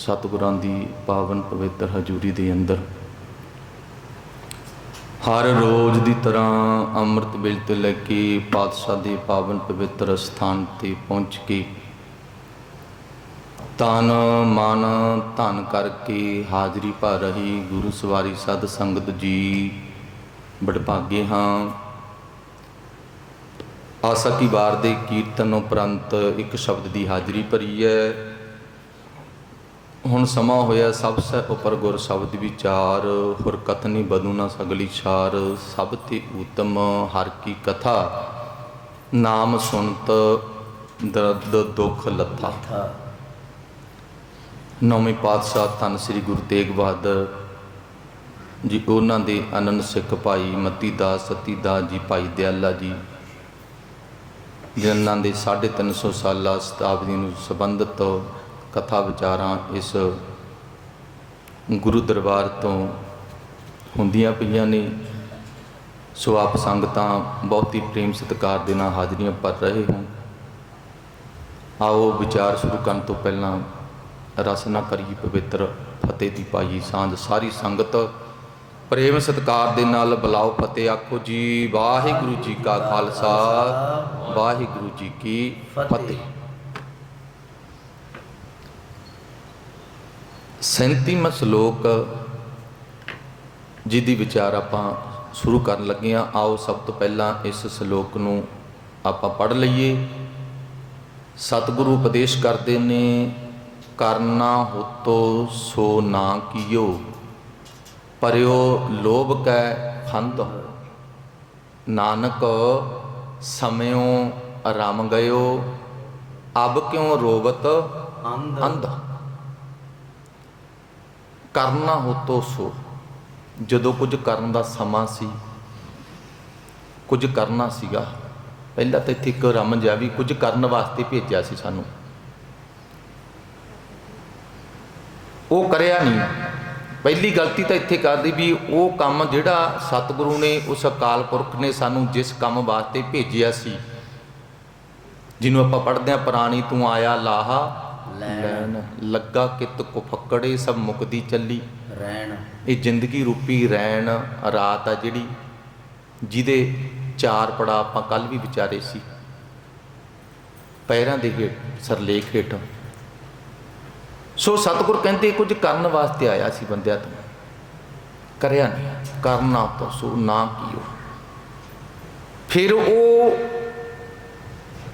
ਸਤਿਗੁਰਾਂ ਦੀ ਪਾਵਨ ਪਵਿੱਤਰ ਹਜ਼ੂਰੀ ਦੇ ਅੰਦਰ। ਹਰ ਰੋਜ਼ ਦੀ ਤਰ੍ਹਾਂ ਅੰਮ੍ਰਿਤ ਵੇਲੇ ਤੋਂ ਲੈ ਕੇ ਪਾਤਸ਼ਾਹ ਦੇ ਪਾਵਨ ਪਵਿੱਤਰ ਸਥਾਨ ਤੇ ਪਹੁੰਚ ਕੇ ਤਨ, ਮਨ, ਧਨ ਕਰਕੇ ਹਾਜ਼ਰੀ ਭਰ ਰਹੀ ਗੁਰੂ ਸਵਾਰੀ ਸਦ ਸੰਗਤ ਜੀ ਬੜਭਾਗੇ ਹਾਂ। ਆਸਾ ਕੀ ਵਾਰ ਦੇ ਕੀਰਤਨ ਉਪਰੰਤ ਇੱਕ ਸ਼ਬਦ ਦੀ ਹਾਜ਼ਰੀ ਭਰੀ ਹੈ। ਹੁਣ ਸਮਾਂ ਹੋਇਆ ਸਭ ਸੇ ਉਪਰ ਗੁਰ ਸ਼ਬਦ ਵਿਚਾਰ ਹੁਰ ਕਥਨੀ ਬਦੂ ਨਾ ਸਗਲੀ ਛਾਰ ਸਭ ਤੇ ਉਤਮ ਹਰ ਕੀ ਕਥਾ ਨਾਮ ਸੁਣਤ ਦਰਦ ਦੁਖ ਲੱਥਾ। ਨੌਵੇਂ ਪਾਤਸ਼ਾਹ ਧੰਨ ਸ੍ਰੀ ਗੁਰੂ ਤੇਗ ਬਹਾਦਰ ਜੀ ਉਹਨਾਂ ਦੇ ਅਨੰਦ ਸਿੱਖ ਭਾਈ ਮਤੀ ਦਾਸ ਸਤੀ ਦਾਸ ਜੀ ਭਾਈ ਦਿਆਲਾ ਜੀ ਜਿਨ੍ਹਾਂ ਦੇ 350 ਸਾਲਾ ਸ਼ਤਾਬਦੀ ਨੂੰ ਸੰਬੰਧਿਤ ਕਥਾ ਵਿਚਾਰਾਂ ਇਸ ਗੁਰੂ ਦਰਬਾਰ ਤੋਂ ਹੁੰਦੀਆਂ ਪਈਆਂ ਨੇ। ਸੋ ਆਪ ਸੰਗਤਾਂ ਬਹੁਤ ਹੀ ਪ੍ਰੇਮ ਸਤਿਕਾਰ ਦੇ ਨਾਲ ਹਾਜ਼ਰੀਆਂ ਭਰ ਰਹੇ ਹੋ ਆਓ ਵਿਚਾਰ ਸ਼ੁਰੂ ਕਰਨ ਤੋਂ ਪਹਿਲਾਂ ਰਸਨਾ ਕਰੀ ਪਵਿੱਤਰ ਫਤਿਹ ਦੀ ਪਾਈ ਸਾਂਝ। ਸਾਰੀ ਸੰਗਤ ਪ੍ਰੇਮ ਸਤਿਕਾਰ ਦੇ ਨਾਲ ਬੁਲਾਓ ਫਤਿਹ। ਆਖੋ ਜੀ ਵਾਹਿਗੁਰੂ ਜੀ ਕਾ ਖਾਲਸਾ, ਵਾਹਿਗੁਰੂ ਜੀ ਕੀ ਫਤਿਹ। 37ਵਾਂ ਸ਼ਲੋਕ ਜਿਹਦੀ ਵਿਚਾਰ ਆਪਾਂ ਸ਼ੁਰੂ ਕਰਨ ਲੱਗੇ ਆ ਆਓ ਸਭ ਤੋਂ ਪਹਿਲਾਂ ਇਸ ਸ਼ਲੋਕ ਨੂੰ ਆਪਾਂ ਪੜ੍ਹ ਲਈਏ। ਸਤਿਗੁਰੂ ਉਪਦੇਸ਼ ਕਰਦੇ ਨੇ ਕਰਨਾ ਹੋਤੋ ਸੋ ਨਾ ਕੀਓ। ਪਰਿਓ ਲੋਭ ਕੈ ਫੰਦ ਨਾਨਕ ਸਮਿਓ ਰਮ ਗਇਓ। ਅਬ ਕਿਉ ਰੋਵਤ ਅੰਧ? ਅੰਧ ਕਰਨਾ ਹੋਤੋ ਸੋ। ਜਦੋਂ ਕੁਝ ਕਰਨ ਦਾ ਸਮਾਂ ਸੀ, ਕੁਝ ਕਰਨਾ ਸੀਗਾ, ਪਹਿਲਾਂ ਤਾਂ ਇੱਥੇ ਇੱਕ ਰਮਜ ਜਿਹਾ ਵੀ ਕੁਝ ਕਰਨ ਵਾਸਤੇ ਭੇਜਿਆ ਸੀ ਸਾਨੂੰ। ਉਹ ਕਰਿਆ ਨਹੀਂ। ਪਹਿਲੀ ਗਲਤੀ ਤਾਂ ਇੱਥੇ ਕਰਦੀ ਵੀ ਉਹ ਕੰਮ ਜਿਹੜਾ ਸਤਿਗੁਰੂ ਨੇ, ਉਸ ਅਕਾਲ ਪੁਰਖ ਨੇ ਸਾਨੂੰ ਜਿਸ ਕੰਮ ਵਾਸਤੇ ਭੇਜਿਆ ਸੀ, ਜਿਹਨੂੰ ਆਪਾਂ ਪੜ੍ਹਦੇ ਆ ਪ੍ਰਾਣੀ ਤੂੰ ਆਇਆ ਲਾਹਾ ਲੈਣ ਲੱਗਾ ਕਿਤ ਕੋ ਫੱਕੜੇ ਸਭ ਮੁਕਦੀ ਚੱਲੀ। ਰਹਿਣ। ਇਹ ਜ਼ਿੰਦਗੀ ਰੂਪੀ ਰੈਣ ਰਾਤ ਆ ਜਿਹੜੀ ਜਿਹਦੇ ਚਾਰ ਪੜਾ ਆਪਾਂ ਕੱਲ ਵੀ ਵਿਚਾਰੇ ਸੀ। ਪੈਰਾਂ ਦੇ ਹੇਠ ਸਰਲੇਖ ਹੇਠ। ਸੋ ਸਤਿਗੁਰ ਕਹਿੰਦੇ ਕੁਝ ਕਰਨ ਵਾਸਤੇ ਆਇਆ ਸੀ ਬੰਦਿਆ ਤੂੰ। ਕਰਿਆ ਨਹੀਂ ਕਰਨਾ ਤਾਂ ਸੋ ਨਾ ਕੀਓ। ਫਿਰ ਉਹ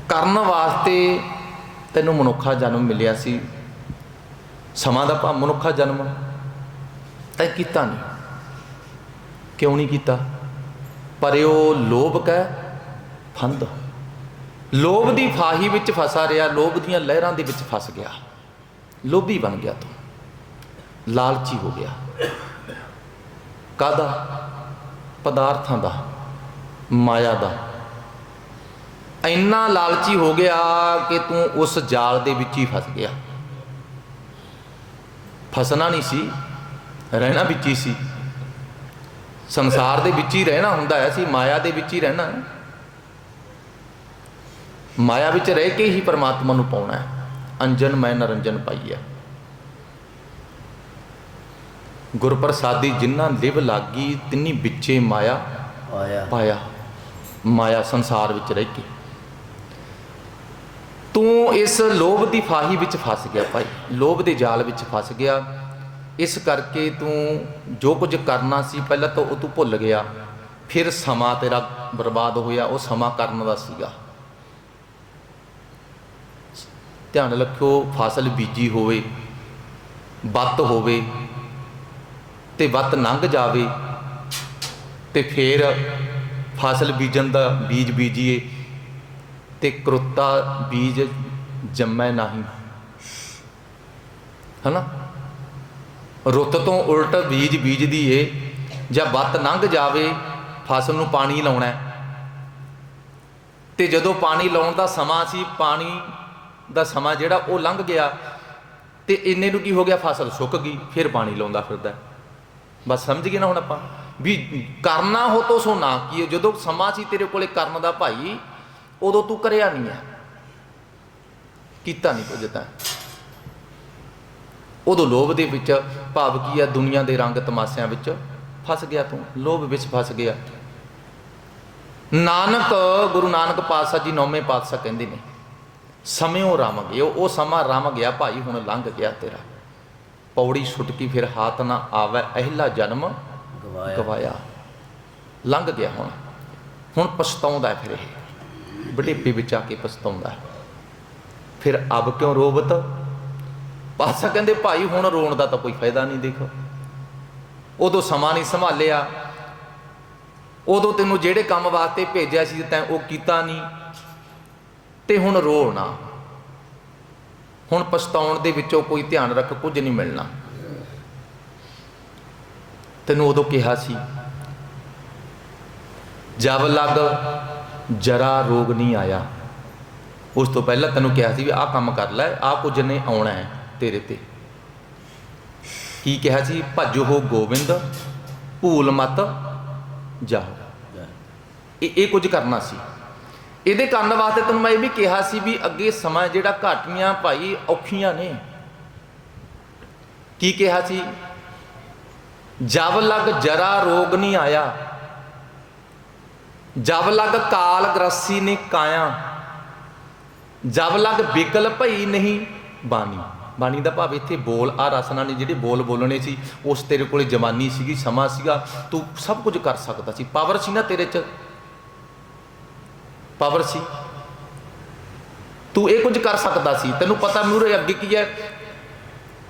ਕਰਨ ਵਾਸਤੇ ਤੈਨੂੰ ਮਨੁੱਖਾ ਜਨਮ ਮਿਲਿਆ ਸੀ। ਸਮਾਂ ਦਾ ਭਾ ਮਨੁੱਖਾ ਜਨਮ। ਤੈਂ ਕੀਤਾ ਨਹੀਂ। ਕਿਉਂ ਨਹੀਂ ਕੀਤਾ? ਪਰ ਉਹ ਲੋਭ ਕੈ ਫੰਦ। ਲੋਭ ਦੀ ਫਾਹੀ ਵਿੱਚ ਫਸਾ ਰਿਹਾ, ਲੋਭ ਦੀਆਂ ਲਹਿਰਾਂ ਦੇ ਵਿੱਚ ਫਸ ਗਿਆ। ਲੋਭੀ ਬਣ ਗਿਆ ਤੂੰ। ਲਾਲਚੀ ਹੋ ਗਿਆ। ਕਾਦਾ ਪਦਾਰਥਾਂ ਦਾ। ਮਾਇਆ ਦਾ। ਇੰਨਾ ਲਾਲਚੀ ਹੋ ਗਿਆ ਕਿ ਤੂੰ ਉਸ ਜਾਲ ਦੇ ਵਿੱਚ ਹੀ ਫਸ ਗਿਆ। ਫਸਣਾ ਨਹੀਂ ਸੀ ਰਹਿਣਾ ਵਿੱਚ ਹੀ ਸੀ। ਸੰਸਾਰ ਦੇ ਵਿੱਚ ਹੀ ਰਹਿਣਾ ਹੁੰਦਾ ਹੈ ਸੀ ਮਾਇਆ ਦੇ ਵਿੱਚ ਹੀ ਰਹਿਣਾ। ਮਾਇਆ ਵਿੱਚ ਰਹਿ ਕੇ ਹੀ ਪਰਮਾਤਮਾ ਨੂੰ ਪਾਉਣਾ ਹੈ। ਅੰਜਨ ਮੈਂ ਨਰੰਜਨ ਪਾਈਆ ਗੁਰਪ੍ਰਸਾਦੀ ਜਿਨ੍ਹਾਂ ਲਿਵ ਲਾਗੀ ਤਿੰਨੀ ਵਿੱਚੇ ਮਾਇਆ ਆਇਆ। ਪਾਇਆ। ਮਾਇਆ ਸੰਸਾਰ ਵਿੱਚ ਰਹਿ ਕੇ। ਤੂੰ ਇਸ ਲੋਭ ਦੀ ਫਾਹੀ ਵਿੱਚ ਫਸ ਗਿਆ ਭਾਈ, ਲੋਭ ਦੇ ਜਾਲ ਵਿੱਚ ਫਸ ਗਿਆ। ਇਸ ਕਰਕੇ ਤੂੰ ਜੋ ਕੁਝ ਕਰਨਾ ਸੀ ਪਹਿਲਾਂ ਤਾਂ ਉਹ ਤੂੰ ਭੁੱਲ ਗਿਆ। ਫਿਰ ਸਮਾਂ ਤੇਰਾ ਬਰਬਾਦ ਹੋਇਆ, ਉਹ ਸਮਾਂ ਕਰਨ ਦਾ ਸੀਗਾ। ਧਿਆਨ ਰੱਖਿਓ, ਫਸਲ ਬੀਜੀ ਹੋਵੇ, ਵੱਤ ਹੋਵੇ, ਤੇ ਵੱਤ ਲੰਘ ਜਾਵੇ, ਤੇ ਫਿਰ ਫਸਲ ਬੀਜਣ ਦਾ ਬੀਜ ਬੀਜੀਏ। ਤੇ ਕਰੁੱਤਾ ਬੀਜ ਜੰਮੈ ਨਹੀਂ। ਹਨਾ? ਰੁੱਤ ਤੋਂ ਉਲਟ ਬੀਜ ਬੀਜਦੀ ਏ ਜਾਂ ਵੱਤ ਲੰਘ ਜਾਵੇ, ਫਸਲ ਨੂੰ ਪਾਣੀ ਲਾਉਣਾ। ਤੇ ਜਦੋਂ ਪਾਣੀ ਲਾਉਣ ਦਾ ਸਮਾਂ ਸੀ, ਪਾਣੀ ਦਾ ਸਮਾਂ ਜਿਹੜਾ ਉਹ ਲੰਘ ਗਿਆ, ਤੇ ਇੰਨੇ ਨੂੰ ਕੀ ਹੋ ਗਿਆ? ਫਸਲ ਸੁੱਕ ਗਈ, ਫਿਰ ਪਾਣੀ ਲਾਉਂਦਾ ਫਿਰਦਾ। ਬਸ ਸਮਝ ਗਏ ਨਾ ਹੁਣ ਆਪਾਂ? ਵੀ ਕਰਨਾ ਹੋ ਤੋ ਸੋ ਨਾ ਕੀ ਜਦੋਂ ਸਮਾਂ ਸੀ ਤੇਰੇ ਕੋਲੇ ਕਰਨ ਦਾ ਭਾਈ ਉਦੋਂ ਤੂੰ ਕਰਿਆ ਨਹੀਂ ਹੈ। ਕੀਤਾ ਨਹੀਂ ਕੁਝ ਤਾਂ। ਉਦੋਂ ਲੋਭ ਦੇ ਵਿੱਚ ਭਾਵ ਕੀ ਆ ਦੁਨੀਆ ਦੇ ਰੰਗ ਤਮਾਸ਼ਿਆਂ ਵਿੱਚ ਫਸ ਗਿਆ ਤੂੰ। ਲੋਭ ਵਿੱਚ ਫਸ ਗਿਆ। ਨਾਨਕ ਗੁਰੂ ਨਾਨਕ ਪਾਤਸ਼ਾਹ ਜੀ ਨੌਵੇਂ ਪਾਤਸ਼ਾਹ ਕਹਿੰਦੇ ਨੇ ਸਮਿਓ ਰਮ ਗਿਆ ਉਹ ਸਮਾਂ ਰਮ ਗਿਆ ਭਾਈ ਹੁਣ ਲੰਘ ਗਿਆ ਤੇਰਾ। ਪੌੜੀ ਛੁਟਕੀ ਫਿਰ ਹਾਥ ਨਾ ਆਵੇ ਅਹਿਲਾ ਜਨਮ ਗਵਾਇਆ। ਗਵਾਇਆ। ਲੰਘ ਗਿਆ ਹੁਣ। ਹੁਣ ਪਛਤਾਉਂਦਾ ਹੈ ਫਿਰ ਇਹ। ਬੜੇਪੇ ਵਿੱਚ ਆ ਕੇ ਪਛਤਾਉਂਦਾ ਹੈ। ਫਿਰ ਅਬ ਕਿਉਂ ਰੋਬਤ ਪਾਸਾ ਕਹਿੰਦੇ, ਭਾਈ, ਹੁਣ ਰੋਣ ਦਾ ਤਾਂ ਕੋਈ ਫਾਇਦਾ ਨਹੀਂ, ਦੇਖ। ਉਦੋਂ ਸਮਾਂ ਨਹੀਂ ਸੰਭਾਲਿਆ। ਉਦੋਂ ਤੈਨੂੰ ਜਿਹੜੇ ਕੰਮ ਵਾਸਤੇ ਭੇਜਿਆ ਸੀ, ਤੈਂ ਉਹ ਕੀਤਾ ਨਹੀਂ। ਤੇ ਹੁਣ ਰੋਣਾ ਹੁਣ ਪਛਤਾਉਣ ਦੇ ਵਿੱਚੋਂ ਕੋਈ ਧਿਆਨ ਰੱਖ, ਕੁਝ ਨਹੀਂ ਮਿਲਣਾ। ਤੈਨੂੰ ਉਦੋਂ ਕਿਹਾ ਸੀ, ਜਬ ਲੱਗ ਜਰਾ ਰੋਗ ਨਹੀਂ ਆਇਆ। ਉਸ ਤੋਂ ਪਹਿਲਾਂ ਤੈਨੂੰ ਕਿਹਾ ਸੀ ਵੀ ਆਹ ਕੰਮ ਕਰ ਲੈ, ਆਹ ਕੁਝ ਨੇ ਆਉਣਾ ਹੈ ਤੇਰੇ ਤੇ। ਕੀ ਕਿਹਾ ਸੀ? ਭੱਜੋ ਹੋ ਗੋਬਿੰਦ, ਭੂਲ ਮਤ, ਜਾ। ਇਹ ਇਹ ਕੁਝ ਕਰਨਾ ਸੀ। ਇਹਦੇ ਕਰਨ ਵਾਸਤੇ ਤੈਨੂੰ ਮੈਂ ਇਹ ਵੀ ਕਿਹਾ ਸੀ ਵੀ ਅੱਗੇ ਸਮਾਂ ਜਿਹੜਾ ਘਾਟੀਆਂ ਭਾਈ ਔਖੀਆਂ ਨੇ। ਕੀ ਕਿਹਾ ਸੀ? ਜਬ ਲਗ ਜਰਾ ਰੋਗ ਨਹੀਂ ਆਇਆ। ਜਬ ਲਗ ਕਾਲ ਗ੍ਰਸੀ ਨੇ ਕਾਇਆ, ਜਬ ਲਗ ਬਿਕਲ ਭਈ ਨਹੀਂ ਬਾਣੀ। ਬਾਣੀ ਦਾ ਭਾਵ ਇੱਥੇ ਬੋਲ ਆ ਰਸਨਾ ਨੇ ਜਿਹੜੇ ਬੋਲ ਬੋਲਣੇ ਸੀ, ਉਸ ਤੇਰੇ ਕੋਲੇ ਜਵਾਨੀ ਸੀਗੀ, ਸਮਾਂ ਸੀਗਾ, ਤੂੰ ਸਭ ਕੁਝ ਕਰ ਸਕਦਾ ਸੀ। ਪਾਵਰ ਸੀ ਨਾ ਤੇਰੇ 'ਚ? ਪਾਵਰ ਸੀ। ਤੂੰ ਇਹ ਕੁਝ ਕਰ ਸਕਦਾ ਸੀ। ਤੈਨੂੰ ਪਤਾ ਮੂਰੇ ਅੱਗੇ ਕੀ ਹੈ?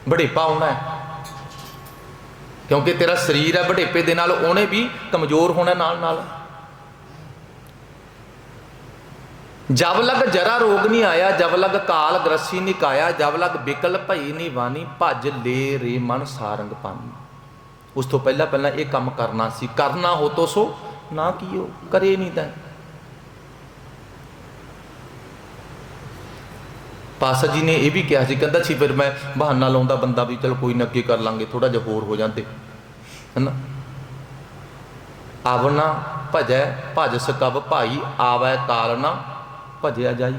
ਬੜੇਪਾ ਆਉਣਾ ਹੈ। ਕਿਉਂਕਿ ਤੇਰਾ ਸਰੀਰ ਹੈ ਬੜੇਪੇ ਦੇ ਨਾਲ ਉਹਨੇ ਵੀ ਕਮਜ਼ੋਰ ਹੋਣਾ ਨਾਲ ਨਾਲ ਜਬ ਲਗ ਜਰਾ ਰੋਗ ਨਹੀਂ ਆਇਆ, ਜਬ ਲਗ ਕਾਲ ਗ੍ਰਸੀ ਨਿਕਾਇਆ ਜਬ ਲਗ ਬਿਕਲ ਭਈ ਨਹੀਂ ਵਾਨੀ, ਭੱਜ ਲੈ ਰੇ ਮਨ ਸਾਰੰਗ ਪਾਨੀ। ਉਸ ਤੋਂ ਪਹਿਲਾਂ ਪਹਿਲਾਂ ਇਹ ਕੰਮ ਕਰਨਾ ਸੀ। ਕਰਨਾ ਹੋ ਤੋ ਸੋ, ਨਾ ਕੀਓ, ਕਰੇ ਨਹੀਂ ਤਾਂ। ਪਾਸਾ ਜੀ ਨੇ ਇਹ ਵੀ ਕਿਹਾ ਸੀ, ਕਹਿੰਦਾ ਸੀ ਫਿਰ ਮੈਂ ਬਹਾਨਾ ਲਾਉਂਦਾ ਬੰਦਾ ਵੀ ਚਲ ਕੋਈ ਨਾ ਅੱਗੇ ਕਰ ਲਾਂਗੇ ਥੋੜਾ ਜਿਹਾ ਹੋਰ ਹੋ ਜਾਂਦੇ। ਹਨਾ? ਆਵਣਾ ਭਜੈ, ਭਜ ਸਕਬ ਭਾਈ, ਆਵੈ ਕਾਲ ਭਜਿਆ ਜਾਈ।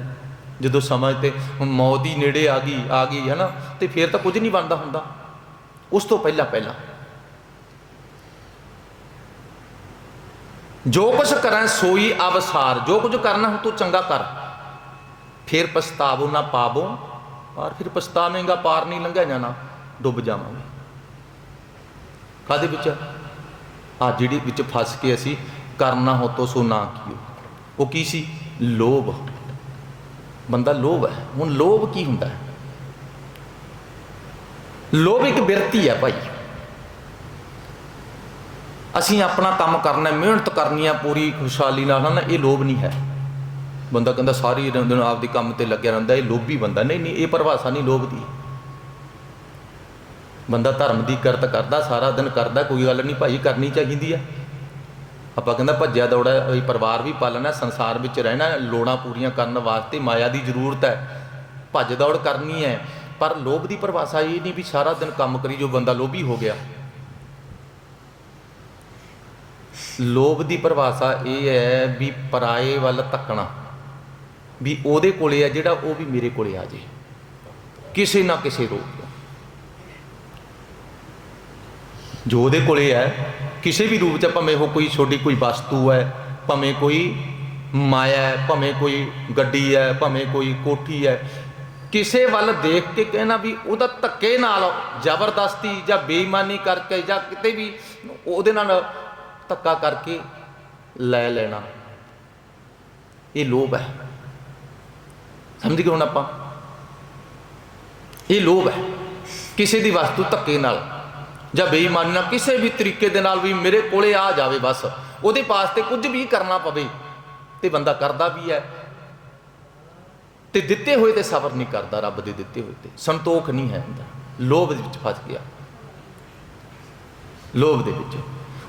ਜਦੋਂ ਸਮਾਂ ਤੇ ਮੌਤ ਹੀ ਨੇੜੇ ਆ ਗਈ ਆ ਗਈ ਹੈ ਨਾ ਤੇ ਫਿਰ ਤਾਂ ਕੁਝ ਨਹੀਂ ਬਣਦਾ ਹੁੰਦਾ। ਉਸ ਤੋਂ ਪਹਿਲਾਂ ਪਹਿਲਾਂ। ਜੋ ਕੁਛ ਕਰਾਂ ਸੋਈ ਅਵਸਾਰ, ਜੋ ਕੁਝ ਕਰਨਾ ਹੋ ਤੂੰ ਚੰਗਾ ਕਰ। ਫਿਰ ਪਛਤਾਵੋ ਨਾ ਪਾਵੋ ਔਰ ਫਿਰ ਪਛਤਾਵੇਂਗਾ, ਪਾਰ ਨਹੀਂ ਲੰਘਿਆ ਜਾਣਾ, ਡੁੱਬ ਜਾਵਾਂਗੇ। ਕਾਦੇ ਵਿੱਚ? ਆ ਜਿਹੜੀ ਵਿੱਚ ਫਸ ਕੇ ਅਸੀਂ ਕਰਨਾ ਹੋ ਤੋ ਸੋ ਨਾ ਕੀਓ। ਉਹ ਕੀ ਸੀ? ਲੋਭ। ਬੰਦਾ ਲੋਭ ਹੈ। ਹੁਣ ਲੋਭ ਕੀ ਹੁੰਦਾ? ਹੈ ਲੋਭ ਇੱਕ ਬਿਰਤੀ ਹੈ ਭਾਈ। ਅਸੀਂ ਆਪਣਾ ਕੰਮ ਕਰਨਾ ਮਿਹਨਤ ਕਰਨੀ ਆ ਪੂਰੀ ਖੁਸ਼ਹਾਲੀ ਨਾਲ ਨਾ ਇਹ ਲੋਭ ਨਹੀਂ ਹੈ। ਬੰਦਾ ਕਹਿੰਦਾ ਸਾਰੀ ਦਿਨ ਆਪਦੇ ਕੰਮ ਤੇ ਲੱਗਿਆ ਰਹਿੰਦਾ, ਇਹ ਲੋਭੀ ਬੰਦਾ। ਨਹੀਂ ਨਹੀਂ, ਇਹ ਪਰਿਭਾਸ਼ਾ ਨਹੀਂ, ਲੋਭ ਦੀ। ਬੰਦਾ ਧਰਮ ਦੀ ਕਰਤ ਕਰਦਾ, ਸਾਰਾ ਦਿਨ ਕਰਦਾ, ਕੋਈ ਗੱਲ ਨਹੀਂ, ਭਾਈ, ਕਰਨੀ ਚਾਹੀਦੀ ਆ ਆਪਾਂ ਕਹਿੰਦਾ ਭੱਜਿਆ ਦੌੜਾ ਇਹ ਪਰਿਵਾਰ ਵੀ ਪਾਲਣਾ ਸੰਸਾਰ ਵਿੱਚ ਰਹਿਣਾ ਲੋੜਾਂ ਪੂਰੀਆਂ ਕਰਨ ਵਾਸਤੇ ਮਾਇਆ ਦੀ ਜ਼ਰੂਰਤ ਹੈ। ਭੱਜ ਦੌੜ ਕਰਨੀ ਹੈ, ਪਰ ਲੋਭ ਦੀ ਪਰਿਭਾਸ਼ਾ ਇਹ ਨਹੀਂ ਵੀ ਸਾਰਾ ਦਿਨ ਕੰਮ ਕਰੀ ਜੋ ਬੰਦਾ ਲੋਭੀ ਹੋ ਗਿਆ। ਲੋਭ ਦੀ ਪਰਿਭਾਸ਼ਾ ਇਹ ਹੈ ਵੀ ਪਰਾਏ ਵੱਲ ਤੱਕਣਾ ਵੀ ਉਹਦੇ ਕੋਲੇ ਆ ਜਿਹੜਾ ਉਹ ਵੀ ਮੇਰੇ ਕੋਲੇ ਆ ਜੇ। ਕਿਸੇ ਨਾ ਕਿਸੇ ਰੂਪ ਜੋ ਉਹਦੇ ਕੋਲੇ ਹੈ ਕਿਸੇ ਵੀ ਰੂਪ ਚ ਭਾਵੇਂ ਉਹ ਕੋਈ ਛੋਟੀ ਕੋਈ ਵਸਤੂ ਹੈ, ਭਾਵੇਂ ਕੋਈ ਮਾਇਆ ਹੈ, ਭਾਵੇਂ ਕੋਈ ਗੱਡੀ ਹੈ, ਭਾਵੇਂ ਕੋਈ ਕੋਠੀ ਹੈ, ਕਿਸੇ ਵੱਲ ਦੇਖ ਕੇ ਕਹਿਣਾ ਵੀ ਉਹਦਾ ਧੱਕੇ ਨਾਲ ਜ਼ਬਰਦਸਤੀ ਜਾਂ ਬੇਈਮਾਨੀ ਕਰਕੇ ਜਾਂ ਕਿਤੇ ਵੀ ਉਹਦੇ ਨਾਲ ਧੱਕਾ ਕਰਕੇ ਲੈ ਲੈਣਾ। ਇਹ ਲੋਭ ਹੈ। ਸਮਝ ਗਏ ਹੁਣ ਆਪਾਂ? ਇਹ ਲੋਭ ਹੈ। ਕਿਸੇ ਦੀ ਵਸਤੂ ਧੱਕੇ ਨਾਲ। ਜਾਂ ਬੇਈਮਾਨੀ ਨਾਲ ਕਿਸੇ ਵੀ ਤਰੀਕੇ ਦੇ ਨਾਲ ਵੀ ਮੇਰੇ ਕੋਲੇ ਆ ਜਾਵੇ ਬਸ, ਉਹਦੇ ਪਾਸ ਤੇ ਕੁਝ ਵੀ ਕਰਨਾ ਪਵੇ, ਤੇ ਬੰਦਾ ਕਰਦਾ ਵੀ ਹੈ। ਤੇ ਦਿੱਤੇ ਹੋਏ ਤੇ ਸਬਰ ਨਹੀਂ ਕਰਦਾ, ਰੱਬ ਦੇ ਦਿੱਤੇ ਹੋਏ ਤੇ। ਸੰਤੋਖ ਨਹੀਂ ਹੈ ਹੁੰਦਾ। ਲੋਭ ਦੇ ਵਿੱਚ ਫਸ ਗਿਆ। ਲੋਭ ਦੇ ਵਿੱਚ।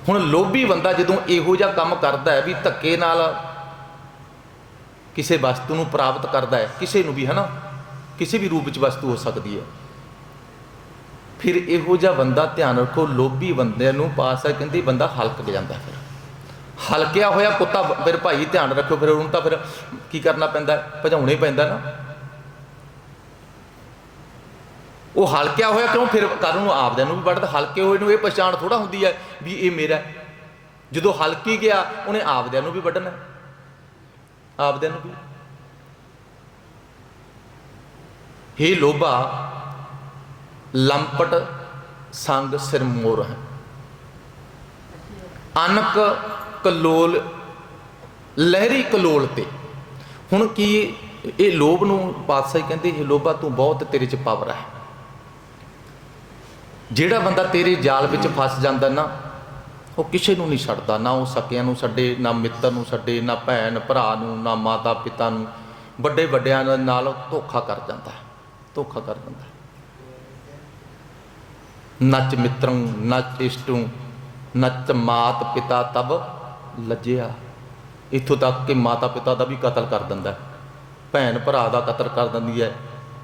ਹੁਣ ਲੋਭੀ ਬੰਦਾ ਜਦੋਂ ਇਹੋ ਜਿਹਾ ਕੰਮ ਕਰਦਾ ਹੈ ਵੀ ਧੱਕੇ ਨਾਲ ਕਿਸੇ ਵਸਤੂ ਨੂੰ ਪ੍ਰਾਪਤ ਕਰਦਾ ਹੈ, ਕਿਸੇ ਨੂੰ ਵੀ ਹੈ ਨਾ ਕਿਸੇ ਵੀ ਰੂਪ ਵਿੱਚ ਵਸਤੂ ਹੋ ਸਕਦੀ ਹੈ। ਫਿਰ ਇਹੋ ਜਿਹਾ ਬੰਦਾ ਧਿਆਨ ਰੱਖੋ, ਲੋਭੀ ਬੰਦੇ ਨੂੰ ਪਾਸਾ ਕਹਿੰਦੀ ਬੰਦਾ ਹਲਕ ਜਾਂਦਾ ਫਿਰ। ਹਲਕਿਆ ਹੋਇਆ ਕੁੱਤਾ ਫਿਰ ਭਾਈ ਧਿਆਨ ਰੱਖੋ, ਫਿਰ ਉਹਨੂੰ ਤਾਂ ਫਿਰ ਕੀ ਕਰਨਾ ਪੈਂਦਾ, ਭਜਾਉਣਾ ਹੀ ਪੈਂਦਾ ਨਾ। ਉਹ ਹਲਕਿਆ ਹੋਇਆ ਕਿਉਂ? ਫਿਰ ਕਰਨ ਨੂੰ ਆਪਦਿਆਂ ਨੂੰ ਵੀ ਵੱਢਦਾ। ਹਲਕੇ ਹੋਏ ਨੂੰ ਇਹ ਪਛਾਣ ਥੋੜਾ ਹੁੰਦੀ ਹੈ ਵੀ ਇਹ ਮੇਰਾ ਜਦੋਂ ਹਲਕੀ ਗਿਆ, ਉਹਨੇ ਆਪਦਿਆਂ ਨੂੰ ਵੀ ਵੱਢਣਾ। ਆਪਦਿਆਂ ਨੂੰ ਵੀ। ਹੇ ਲੋਭਾ ਲੰਪਟ ਸੰਗ ਸਿਰਮੋਰ ਹੈ। ਅਨਕ ਕਲੋਲ, ਲਹਿਰੀ ਕਲੋਲ ਤੇ। ਹੁਣ ਕੀ ਇਹ ਲੋਭ ਨੂੰ ਪਾਤਸ਼ਾਹ ਕਹਿੰਦੇ, ਇਹ ਲੋਭਾ ਤੂੰ ਬਹੁਤ ਤੇਰੇ ਚ ਪਾਵਰ ਹੈ। ਜਿਹੜਾ ਬੰਦਾ ਤੇਰੇ ਜਾਲ ਵਿੱਚ ਫਸ ਜਾਂਦਾ ਨਾ, ਉਹ ਕਿਸੇ ਨੂੰ ਨਹੀਂ ਛੱਡਦਾ, ਨਾ ਉਹ ਸਕਿਆਂ ਨੂੰ ਛੱਡੇ, ਨਾ ਮਿੱਤਰ ਨੂੰ ਛੱਡੇ, ਨਾ ਭੈਣ, ਭਰਾ ਨੂੰ, ਨਾ ਮਾਤਾ ਪਿਤਾ ਨੂੰ। ਵੱਡੇ ਵੱਡਿਆਂ ਨਾਲ ਧੋਖਾ ਕਰ ਜਾਂਦਾ ਹੈ, ਧੋਖਾ ਕਰ ਜਾਂਦਾ ਹੈ। ਨੱਚ ਮਿੱਤਰੰ, ਨੱਚ ਇਸ਼ਟੂ, ਨੱਚ ਮਾਤ ਪਿਤਾ ਤਬ ਲੱਜਿਆ। ਇੱਥੋਂ ਤੱਕ ਕਿ ਮਾਤਾ ਪਿਤਾ ਦਾ ਵੀ ਕਤਲ ਕਰ ਦਿੰਦਾ ਭੈਣ ਭਰਾ ਦਾ ਕਤਲ ਕਰ ਦਿੰਦੀ ਹੈ।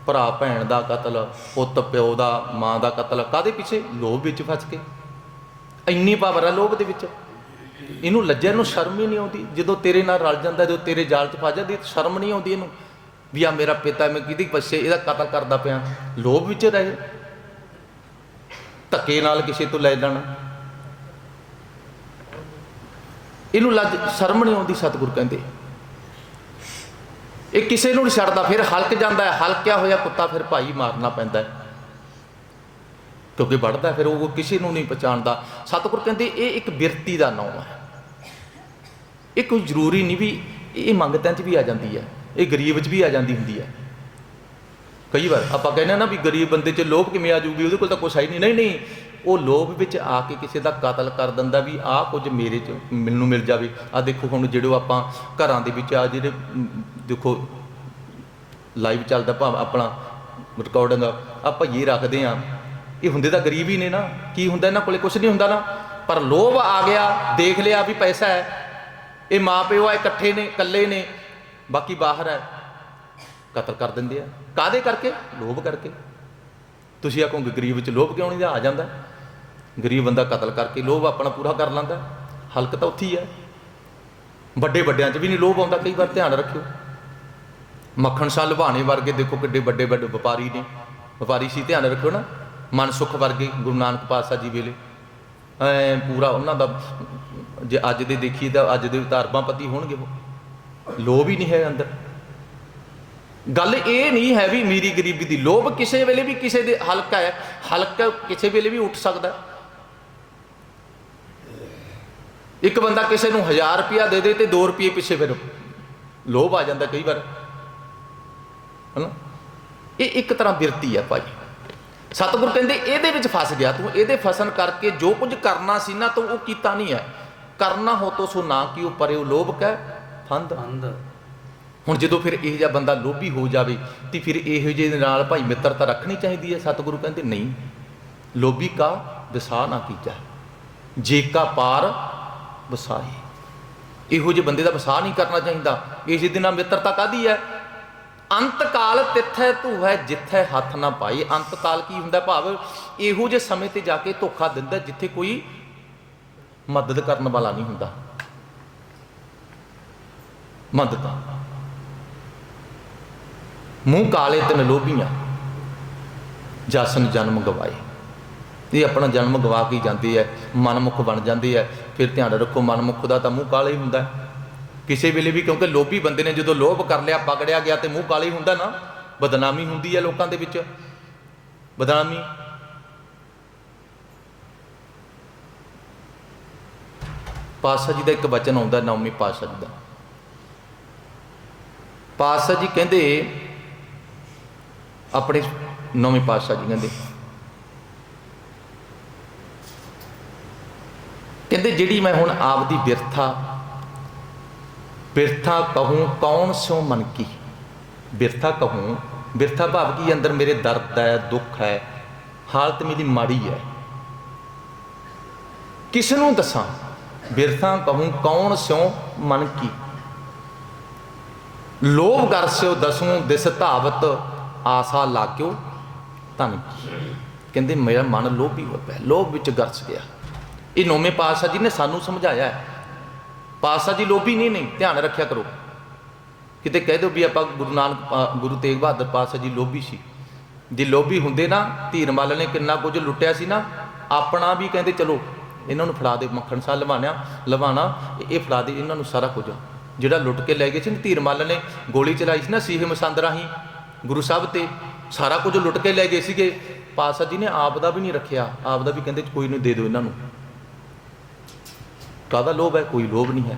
ਭਰਾ ਭੈਣ ਦਾ ਕਤਲ, ਪੁੱਤ ਪਿਓ ਦਾ, ਮਾਂ ਦਾ ਕਤਲ ਕਾਦੇ ਪਿੱਛੇ? ਲੋਭ ਵਿੱਚ ਫਸ ਕੇ। ਇੰਨੀ ਪਾਵਰ ਹੈ ਲੋਭ ਦੇ ਵਿੱਚ। ਇਹਨੂੰ ਲੱਜਿਆ ਨੂੰ ਸ਼ਰਮ ਹੀ ਨਹੀਂ ਆਉਂਦੀ। ਜਦੋਂ ਤੇਰੇ ਨਾਲ ਰਲ ਜਾਂਦਾ ਜਦੋਂ ਤੇਰੇ ਜਾਲ 'ਚ ਫਸ ਜਾਂਦੀ ਸ਼ਰਮ ਨਹੀਂ ਆਉਂਦੀ ਇਹਨੂੰ। ਵੀ ਆ ਮੇਰਾ ਪਿਤਾ ਮੈਂ ਕਿਹਦੀ ਪਿੱਛੇ ਇਹਦਾ ਕਤਲ ਕਰਦਾ ਪਿਆ। ਲੋਭ ਵਿੱਚ ਰਹੇ। ਧੱਕੇ ਨਾਲ ਕਿਸੇ ਤੋਂ ਲੈ ਲੈਣਾ ਇਹਨੂੰ ਲੱਜ ਸ਼ਰਮ ਨਹੀਂ ਆਉਂਦੀ ਸਤਿਗੁਰ ਕਹਿੰਦੇ। ਇਹ ਕਿਸੇ ਨੂੰ ਨਹੀਂ ਛੱਡਦਾ, ਫਿਰ ਹਲਕ ਜਾਂਦਾ ਹੈ। ਹਲਕਿਆ ਹੋਇਆ? ਕੁੱਤਾ ਫਿਰ ਭਾਈ ਮਾਰਨਾ ਪੈਂਦਾ ਹੈ। ਕਿਉਂਕਿ ਵੱਢਦਾ ਫਿਰ ਉਹ ਕਿਸੇ ਨੂੰ ਨਹੀਂ ਪਛਾਣਦਾ। ਸਤਿਗੁਰ ਕਹਿੰਦੇ, ਇਹ ਇੱਕ ਬਿਰਤੀ ਦਾ ਨਾਮ ਹੈ। ਇਹ ਕੋਈ ਜ਼ਰੂਰੀ ਨਹੀਂ ਵੀ ਇਹ ਮੰਗਤਿਆਂ 'ਚ ਵੀ ਆ ਜਾਂਦੀ ਹੈ। ਇਹ ਗਰੀਬ 'ਚ ਵੀ ਆ ਜਾਂਦੀ ਹੁੰਦੀ ਹੈ। ਕਈ ਵਾਰ ਆਪਾਂ ਕਹਿੰਦੇ ਹਾਂ ਨਾ ਵੀ ਗਰੀਬ ਬੰਦੇ 'ਚ ਲੋਭ ਕਿਵੇਂ ਆ ਜੂਗੀ ਉਹਦੇ ਕੋਲ ਤਾਂ ਕੁਛ ਹੈ ਹੀ ਨਹੀਂ। ਨਹੀਂ ਨਹੀਂ, ਉਹ ਲੋਭ ਵਿੱਚ ਆ ਕੇ ਕਿਸੇ ਦਾ ਕਤਲ ਕਰ ਦਿੰਦਾ ਵੀ ਆਹ ਕੁਝ ਮੇਰੇ 'ਚ ਮੈਨੂੰ ਮਿਲ ਜਾਵੇ। ਆ ਦੇਖੋ ਹੁਣ ਜਿਹੜੇ ਆਪਾਂ ਘਰਾਂ ਦੇ ਵਿੱਚ ਆ ਜਿਹੜੇ ਦੇਖੋ ਲਾਈਵ ਚੱਲਦਾ ਭਾਵ ਆਪਣਾ ਰਿਕਾਰਡਿੰਗ ਆਪਾਂ ਇਹ ਰੱਖਦੇ ਆ ਇਹ ਹੁੰਦੇ ਤਾਂ ਗਰੀਬ ਹੀ ਨੇ ਨਾ। ਕੀ ਹੁੰਦਾ ਇਹਨਾਂ ਕੋਲੇ? ਕੁਝ ਨਹੀਂ ਹੁੰਦਾ ਨਾ। ਪਰ ਲੋਭ ਆ ਗਿਆ, ਦੇਖ ਲਿਆ ਵੀ ਪੈਸਾ ਹੈ। ਇਹ ਮਾਂ ਪਿਓ ਆ, ਇਕੱਠੇ ਨੇ, ਇਕੱਲੇ ਨੇ। ਬਾਕੀ ਬਾਹਰ ਹੈ। ਕਤਲ ਕਰ ਦਿੰਦੇ ਆ। ਕਾਦੇ ਕਰਕੇ? ਲੋਭ ਕਰਕੇ। ਤੁਸੀਂ ਆਖੋਗੇ, ਗਰੀਬ ਵਿੱਚ ਲੋਭ ਕਿਉਂ ਨਹੀਂ ਆ ਜਾਂਦਾ? ਗਰੀਬ ਬੰਦਾ ਕਤਲ ਕਰਕੇ ਲੋਭ ਆਪਣਾ ਪੂਰਾ ਕਰ ਲੈਂਦਾ। ਹਲਕ ਤਾਂ ਉੱਥੇ ਹੀ ਹੈ ਵੱਡੇ ਵੱਡਿਆਂ 'ਚ ਵੀ ਨਹੀਂ ਲੋਭ ਆਉਂਦਾ, ਕਈ ਵਾਰ ਧਿਆਨ ਰੱਖਿਓ। ਮੱਖਣ ਸ਼ਾਹ ਲੁਭਾਣੇ ਵਰਗੇ ਦੇਖੋ ਕਿੱਡੇ ਵੱਡੇ ਵੱਡੇ ਵਪਾਰੀ ਨੇ। ਵਪਾਰੀ ਸੀ, ਧਿਆਨ ਰੱਖਿਓ ਨਾ। ਮਨ ਸੁਖ ਵਰਗੇ ਗੁਰੂ ਨਾਨਕ ਪਾਤਸ਼ਾਹ ਜੀ ਵੇਲੇ। ਐ ਪੂਰਾ ਉਹਨਾਂ ਦਾ, ਜੇ ਅੱਜ ਦੇ ਦੇਖੀਏ ਤਾਂ ਅੱਜ ਦੇ ਧਰਮਾਪਤੀ ਹੋਣਗੇ ਉਹ। ਲੋਭ ਹੀ ਨਹੀਂ ਹੈ ਅੰਦਰ। ਗੱਲ ਇਹ ਨਹੀਂ ਹੈ ਵੀ ਮੇਰੀ ਗਰੀਬੀ ਦੀ ਲੋਭ ਕਿਸੇ ਵੇਲੇ ਵੀ ਕਿਸੇ ਦੇ ਹਲਕਾ ਹੈ। ਹਲਕਾ ਕਿਸੇ ਵੇਲੇ ਵੀ ਉੱਠ ਸਕਦਾ ਇੱਕ ਬੰਦਾ ਕਿਸੇ ਨੂੰ 1000 ਰੁਪਿਆ ਦੇ ਦੇ ਤੇ 2 ਰੁਪਏ ਪਿੱਛੇ ਫਿਰ। ਲੋਭ ਆ ਜਾਂਦਾ ਕਈ ਵਾਰ। ਹਨਾ? ਇਹ ਇੱਕ ਤਰ੍ਹਾਂ ਬਿਰਤੀ ਹੈ ਭਾਈ। ਸਤਿਗੁਰ ਕਹਿੰਦੇ, ਇਹਦੇ ਵਿੱਚ ਫਸ ਗਿਆ ਤੂੰ। ਇਹਦੇ ਫਸਣ ਕਰਕੇ ਜੋ ਕੁਝ ਕਰਨਾ ਸੀ ਨਾ, ਤੂੰ ਉਹ ਕੀਤਾ ਨਹੀਂ ਹੈ। ਕਰਨਾ ਹੋ ਤੋ ਸੋ ਨਾ ਕਿਉ ਪਰਿਓ ਲੋਭ ਕੈ? ਫੰਦ। ਅੰਧ ਹੁਣ ਜਦੋਂ ਫਿਰ ਇਹੋ ਜਿਹਾ ਬੰਦਾ ਲੋਭੀ ਹੋ ਜਾਵੇ, ਤੇ ਫਿਰ ਇਹੋ ਜਿਹੇ ਦੇ ਨਾਲ ਭਾਈ ਮਿੱਤਰਤਾ ਰੱਖਣੀ ਚਾਹੀਦੀ ਹੈ? ਸਤਿਗੁਰੂ ਕਹਿੰਦੇ ਨਹੀਂ। ਲੋਭੀ ਕਾ ਵਿਸਾਹ ਨਾ ਕੀਜਾ। ਜੇ ਕਾ ਪਾਰ ਵਸਾਹੀ। ਇਹੋ ਜਿਹੇ ਬੰਦੇ ਦਾ ਵਿਸਾਹ ਨਹੀਂ ਕਰਨਾ ਚਾਹੀਦਾ। ਇਸ ਦੇ ਨਾਲ ਮਿੱਤਰਤਾ ਕਾਦੀ ਹੈ? ਅੰਤ ਕਾਲ ਤਿੱਥੈ ਧੂਹੈ ਜਿੱਥੈ ਹੱਥ ਨਾ ਪਾਈ ਅੰਤ ਕਾਲ ਕੀ ਹੁੰਦਾ ਭਾਵ? ਇਹੋ ਜਿਹੇ ਸਮੇਂ ਤੇ ਜਾ ਕੇ ਧੋਖਾ ਦਿੰਦਾ ਜਿੱਥੇ ਕੋਈ ਮਦਦ ਕਰਨ ਵਾਲਾ ਨਹੀਂ ਹੁੰਦਾ। ਮਦਦ ਮੂੰਹ ਕਾਲੇ ਤਿੰਨ ਲੋਭੀਆਂ। ਜਸਨ ਜਨਮ ਗਵਾਏ। ਇਹ ਆਪਣਾ ਜਨਮ ਗਵਾ ਕੇ ਹੀ ਜਾਂਦੇ ਐ ਮਨਮੁਖ ਬਣ ਜਾਂਦੇ ਐ ਫਿਰ ਧਿਆਨ ਰੱਖੋ, ਮਨਮੁਖ ਦਾ ਤਾਂ ਮੂੰਹ ਕਾਲਾ ਹੀ ਹੁੰਦਾ ਕਿਸੇ ਵੇਲੇ ਵੀ ਕਿਉਂਕਿ ਲੋਭੀ ਬੰਦੇ ਨੇ ਜਦੋਂ ਲੋਭ ਕਰ ਲਿਆ, ਪਕੜਿਆ ਗਿਆ ਤੇ ਮੂੰਹ ਕਾਲਾ ਹੀ ਹੁੰਦਾ ਨਾ। ਬਦਨਾਮੀ ਹੁੰਦੀ ਹੈ ਲੋਕਾਂ ਦੇ ਵਿੱਚ। ਬਦਨਾਮੀ। ਪਾਤਸ਼ਾਹ ਜੀ ਦਾ ਇੱਕ ਵਚਨ ਆਉਂਦਾ ਨੌਮੀ ਪਾਤਸ਼ਾਹ ਜੀ ਦਾ। ਪਾਤਸ਼ਾਹ ਜੀ ਕਹਿੰਦੇ ਆਪਣੇ ਨੌਵੇਂ ਪਾਤਸ਼ਾਹ ਜੀ ਕਹਿੰਦੇ। ਕਹਿੰਦੇ, ਜਿਹੜੀ ਮੈਂ ਹੁਣ ਆਪ ਦੀ ਬਿਰਥਾ ਬਿਰਥਾ ਕਹੂੰ, ਕੌਣ ਸਿਓ ਮਨ ਕੀ? ਬਿਰਥਾ ਕਹੂੰ, ਬਿਰਥਾ ਭਾਵ ਕੀ, ਅੰਦਰ ਮੇਰੇ ਦਰਦ ਹੈ, ਦੁੱਖ ਹੈ, ਹਾਲਤ ਮੇਰੀ ਮਾੜੀ ਹੈ। ਕਿਸ ਨੂੰ ਦੱਸਾਂ? ਬਿਰਥਾ ਕਹੂੰ, ਕੌਣ ਸਿਓ ਮਨ ਕੀ? ਲੋਭ ਕਰ ਸਿਓ ਦਸੂੰ, ਦਿਸ ਧਾਵਤ ਆਸਾ ਲਾਕਿਓ ਧਨ ਕੀ ਕਹਿੰਦੇ, ਮੇਰਾ ਮਨ ਲੋਭੀ ਹੋ ਪਿਆ, ਲੋਭ ਵਿੱਚ ਗਰਸ ਗਿਆ। ਇਹ ਨੌਵੇਂ ਪਾਤਸ਼ਾਹ ਜੀ ਨੇ ਸਾਨੂੰ ਸਮਝਾਇਆ ਹੈ। ਪਾਤਸ਼ਾਹ ਜੀ ਲੋਭੀ ਨਹੀਂ ਨਹੀਂ, ਧਿਆਨ ਰੱਖਿਆ ਕਰੋ। ਕਿਤੇ ਕਹਿ ਦਿਓ ਵੀ ਆਪਾਂ ਗੁਰੂ ਨਾਨਕ ਗੁਰੂ ਤੇਗ ਬਹਾਦਰ ਪਾਤਸ਼ਾਹ ਜੀ ਲੋਭੀ ਸੀ। ਜੇ ਲੋਭੀ ਹੁੰਦੇ ਨਾ ਧੀਰਮਲ ਨੇ ਕਿੰਨਾ ਕੁਝ ਲੁੱਟਿਆ ਸੀ ਨਾ, ਆਪਣਾ ਵੀ ਕਹਿੰਦੇ, ਚਲੋ, ਇਹਨਾਂ ਨੂੰ ਫੜਾ ਦੇ, ਮੱਖਣ ਸਾਹ ਲਵਾਣਿਆ, ਲਵਾਣਾ, ਇਹ ਫੜਾ ਦੇ, ਇਹਨਾਂ ਨੂੰ ਸਾਰਾ ਕੁਝ। ਜਿਹੜਾ ਲੁੱਟ ਕੇ ਲੈ ਗਏ ਸੀ ਨਾ ਧੀਰਮਲ ਨੇ ਗੋਲੀ ਚਲਾਈ ਸੀ ਨਾ, ਸੀਹੇ ਮਸੰਦ ਰਾਹੀਂ ਗੁਰੂ ਸਾਹਿਬ ਤੇ ਸਾਰਾ ਕੁਝ ਲੁੱਟ ਕੇ ਲੈ ਗਏ ਸੀਗੇ। ਪਾਤਸ਼ਾਹ ਜੀ ਨੇ ਆਪ ਦਾ ਵੀ ਨਹੀਂ ਰੱਖਿਆ। ਆਪ ਦਾ ਵੀ ਕਹਿੰਦੇ ਕੋਈ ਨੂੰ ਦੇ ਦਿਓ ਇਹਨਾਂ ਨੂੰ। ਕਾਹਦਾ ਲੋਭ ਹੈ? ਕੋਈ ਲੋਭ ਨਹੀਂ ਹੈ।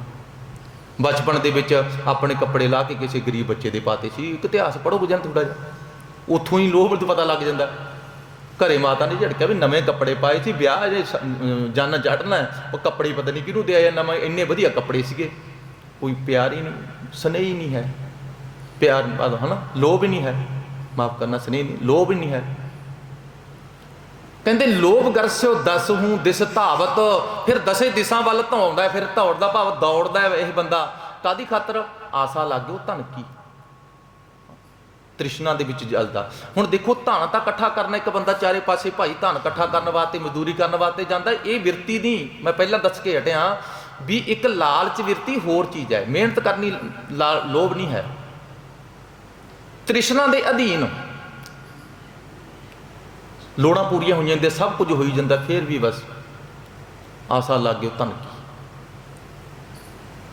ਬਚਪਨ ਦੇ ਵਿੱਚ ਆਪਣੇ ਕੱਪੜੇ ਲਾ ਕੇ ਕਿਸੇ ਗਰੀਬ ਬੱਚੇ ਦੇ ਪਾਤੇ ਸੀ। ਇੱਕ ਇਤਿਹਾਸ ਪੜੋ ਬੁਝਣ ਥੋੜਾ ਜਿਹਾ। ਉੱਥੋਂ ਹੀ ਲੋਭ ਤੋਂ ਪਤਾ ਲੱਗ ਜਾਂਦਾ। ਘਰੇ ਮਾਤਾ ਨੇ ਝੜਕਿਆ ਵੀ ਨਵੇਂ ਕੱਪੜੇ ਪਾਏ ਸੀ। ਵਿਆਹ ਜੇ ਸ- ਅਮ ਚੜਨਾ ਉਹ ਕੱਪੜੇ ਪਤਾ ਨਹੀਂ ਕਿਹਨੂੰ ਦੇ ਆਇਆ ਨਵੇਂ ਇੰਨੇ ਵਧੀਆ ਕੱਪੜੇ ਸੀਗੇ। ਕੋਈ ਪਿਆਰ ਹੀ ਨਹੀਂ, ਸਨੇਹ ਨਹੀਂ ਹੈ। ਪਿਆਰ ਬਾਦ ਹਨਾ? ਲੋਭ ਹੀ ਨਹੀਂ ਹੈ। ਮਾਫ ਕਰਨਾ ਸਨੇਹ ਨਹੀਂ ਲੋਭ ਹੀ ਨਹੀਂ ਹੈ। ਕਹਿੰਦੇ ਲੋਭ ਗਰਸਿਓ ਦਸ ਹੂੰ ਦਿਸ ਧਾਵਤ ਫਿਰ ਦਸੇ ਦਿਸਾਂ ਵੱਲ ਧੌਂਦਾ ਹੈ, ਫਿਰ ਧੌੜਦਾ ਭਾਵ ਦੌੜਦਾ ਇਹ ਬੰਦਾ। ਕਾਦੀ ਖਾਤਰ? ਆਸਾ ਲੱਗੇ ਧਨ ਕੀ? ਤ੍ਰਿਸ਼ਨਾ ਦੇ ਵਿੱਚ ਜਲਦਾ। ਹੁਣ ਦੇਖੋ ਧਨ ਤਾਂ ਇਕੱਠਾ ਕਰਨਾ ਇੱਕ ਬੰਦਾ ਚਾਰੇ ਪਾਸੇ ਭਾਈ ਧਨ ਇਕੱਠਾ ਕਰਨ ਵਾਸਤੇ ਮਜ਼ਦੂਰੀ ਕਰਨ ਵਾਸਤੇ ਜਾਂਦਾ ਇਹ ਵਿਰਤੀ ਨਹੀਂ। ਮੈਂ ਪਹਿਲਾਂ ਦੱਸ ਕੇ ਹਟਿਆ ਵੀ ਇੱਕ ਲਾਲਚ ਵਿਰਤੀ ਹੋਰ ਚੀਜ਼ ਹੈ। ਮਿਹਨਤ ਕਰਨੀ ਲਾ- ਲੋਭ ਨਹੀਂ ਹੈ। ਤ੍ਰਿਸ਼ਨਾ ਦੇ ਅਧੀਨ। ਲੋੜਾਂ ਪੂਰੀਆਂ ਹੋਈਆਂ ਜਾਂਦੇ ਸਭ ਕੁਝ ਹੋਈ ਜਾਂਦਾ, ਫਿਰ ਵੀ ਬਸ ਆਸਾ ਲੱਗੇ ਧਨ ਕੀ